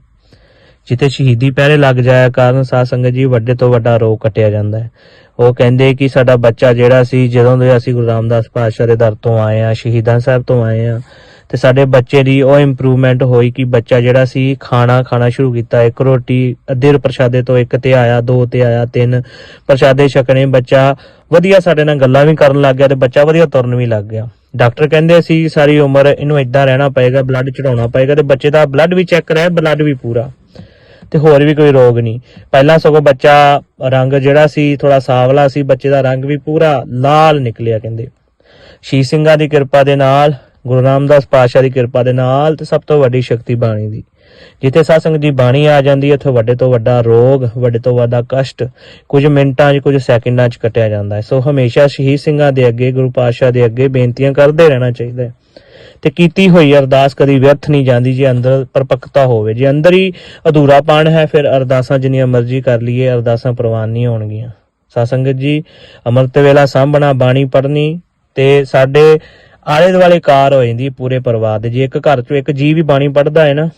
ਜਿੱਥੇ ਸ਼ਹੀਦੀ ਪਹਿਰੇ ਲੱਗ ਜਾਇਆ ਕਾਰਨ ਸਾਧ ਜੀ, ਵੱਡੇ ਤੋਂ ਵੱਡਾ ਰੋਗ ਕੱਟਿਆ ਜਾਂਦਾ ਹੈ। ਉਹ ਕਹਿੰਦੇ ਕਿ ਸਾਡਾ ਬੱਚਾ ਜਿਹੜਾ ਸੀ, ਜਦੋਂ ਦੇ ਅਸੀਂ ਗੁਰੂ ਰਾਮਦਾਸ ਪਾਤਸ਼ਾਹ ਦੇ ਦਰ ਤੋਂ ਆਏ ਆ ਸ਼ਹੀਦਾਂ ਸਾਹਿਬ ਤੋਂ ਆਏ ਆ ਤੇ ਸਾਡੇ ਬੱਚੇ ਦੀ ਉਹ ਇੰਪਰੂਵਮੈਂਟ ਹੋਈ ਕਿ ਬੱਚਾ ਜਿਹੜਾ ਸੀ ਖਾਣਾ ਖਾਣਾ ਸ਼ੁਰੂ ਕੀਤਾ। ਇੱਕ ਰੋਟੀ ਅੱਧੇ ਪ੍ਰਸ਼ਾਦੇ ਤੋਂ ਇੱਕ ਤੇ ਆਇਆ, ਦੋ ਤੇ ਆਇਆ, ਤਿੰਨ ਪ੍ਰਸ਼ਾਦੇ ਛਕਣੇ। ਬੱਚਾ ਵਧੀਆ ਸਾਡੇ ਨਾਲ ਗੱਲਾਂ ਵੀ ਕਰਨ ਲੱਗ ਗਿਆ ਤੇ ਬੱਚਾ ਵਧੀਆ ਤੁਰਨ ਵੀ ਲੱਗ ਗਿਆ। ਡਾਕਟਰ ਕਹਿੰਦੇ ਸੀ, ਸਾਰੀ ਉਮਰ ਇਹਨੂੰ ਇਦਾਂ ਰਹਿਣਾ ਪਏਗਾ ਬਲੱਡ ਚੜਾਉਣਾ ਪਏਗਾ ਤੇ ਬੱਚੇ ਦਾ ਬਲੱਡ ਵੀ ਚੈੱਕ ਕਰਾਇਆ ਬਲੱਡ ਵੀ ਪੂਰਾ। ਤੇ ਹੋਰ ਵੀ ਕੋਈ ਰੋਗ ਨਹੀਂ। ਪਹਿਲਾਂ ਸਗੋਂ ਬੱਚਾ ਰੰਗ ਜਿਹੜਾ ਸੀ ਥੋੜਾ ਸਾਵਲਾ ਸੀ, ਬੱਚੇ ਦਾ ਰੰਗ ਵੀ ਪੂਰਾ ਲਾਲ ਨਿਕਲਿਆ ਕਹਿੰਦੇ। ਸ਼ੀ ਸਿੰਘਾਂ ਦੀ ਕਿਰਪਾ ਦੇ ਨਾਲ ਗੁਰੂ ਰਾਮਦਾਸ ਪਾਤਸ਼ਾਹ ਦੀ ਕਿਰਪਾ ਦੇ ਨਾਲ ਤੇ ਸਭ ਤੋਂ ਵੱਡੀ ਸ਼ਕਤੀ ਬਾਣੀ ਦੀ। ਜਿੱਥੇ ਸਾਸੰਗ ਦੀ ਬਾਣੀ ਆ ਜਾਂਦੀ ਹੈ, ਉੱਥੇ ਵੱਡੇ ਤੋਂ ਵੱਡਾ ਰੋਗ, ਵੱਡੇ ਤੋਂ ਵੱਡਾ ਕਸ਼ਟ ਕੁਝ ਮਿੰਟਾਂ 'ਚ, ਕੁਝ ਸੈਕਿੰਡਾਂ 'ਚ ਕੱਟਿਆ ਜਾਂਦਾ ਹੈ। ਸੋ ਹਮੇਸ਼ਾ ਸ਼ਹੀਦ ਸਿੰਘਾਂ ਦੇ ਅੱਗੇ, ਗੁਰੂ ਪਾਤਸ਼ਾਹ ਦੇ ਅੱਗੇ ਬੇਨਤੀਆਂ ਕਰਦੇ ਰਹਿਣਾ ਚਾਹੀਦਾ ਹੈ। ਤੇ ਕੀਤੀ ਹੋਈ ਅਰਦਾਸ ਕਦੀ ਵਿਅਰਥ ਨਹੀਂ ਜਾਂਦੀ ਜੇ ਅੰਦਰ ਪਰਪੱਕਤਾ ਹੋਵੇ। ਜੇ ਅੰਦਰ ਹੀ ਅਧੂਰਾਪਣ ਹੈ, ਫਿਰ ਅਰਦਾਸਾਂ ਜਿੰਨੀਆਂ ਮਰਜ਼ੀ ਕਰ ਲਈਏ, ਅਰਦਾਸਾਂ ਪ੍ਰਵਾਨ ਨਹੀਂ ਹੋਣਗੀਆਂ। ਸਾਸੰਗਤ ਜੀ, ਅੰਮ੍ਰਿਤ ਵੇਲਾ ਸਾਂਭਣਾ, ਬਾਣੀ ਪੜ੍ਹਨੀ ਤੇ ਸਾਡੇ ਆਲੇ ਦੁਆਲੇ ਕਾਰ ਹੋ ਜਾਂਦੀ ਪੂਰੇ ਪਰਿਵਾਰ ਦੇ। ਜੇ ਇੱਕ ਘਰ ਚੋਂ ਇੱਕ ਜੀ ਵੀ ਬਾਣੀ ਪੜ੍ਹਦਾ ਹੈ ਨਾ,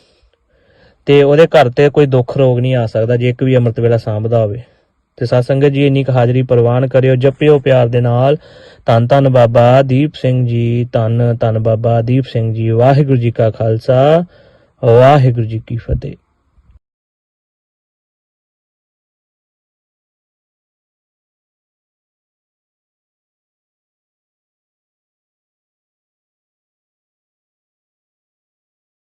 ਤੇ ਉਹਦੇ ਘਰ ਤੇ ਕੋਈ ਦੁੱਖ ਰੋਗ ਨਹੀਂ ਆ ਸਕਦਾ, ਜੇ ਇੱਕ ਵੀ ਅੰਮ੍ਰਿਤ ਵੇਲਾ ਸਾਂਭਦਾ ਹੋਵੇ। ਤੇ ਸਾਧ ਸੰਗਤ ਜੀ, ਇੰਨੀ ਕੁ ਹਾਜ਼ਰੀ ਪ੍ਰਵਾਨ ਕਰਿਓ, ਜਪਿਓ ਪਿਆਰ ਦੇ ਨਾਲ। ਧੰਨ ਧੰਨ ਬਾਬਾ ਦੀਪ ਸਿੰਘ ਜੀ, ਧੰਨ ਧੰਨ ਬਾਬਾ ਦੀਪ ਸਿੰਘ ਜੀ। ਵਾਹਿਗੁਰੂ ਜੀ ਕਾ ਖਾਲਸਾ, ਵਾਹਿਗੁਰੂ ਜੀ ਕੀ ਫਤਿਹ।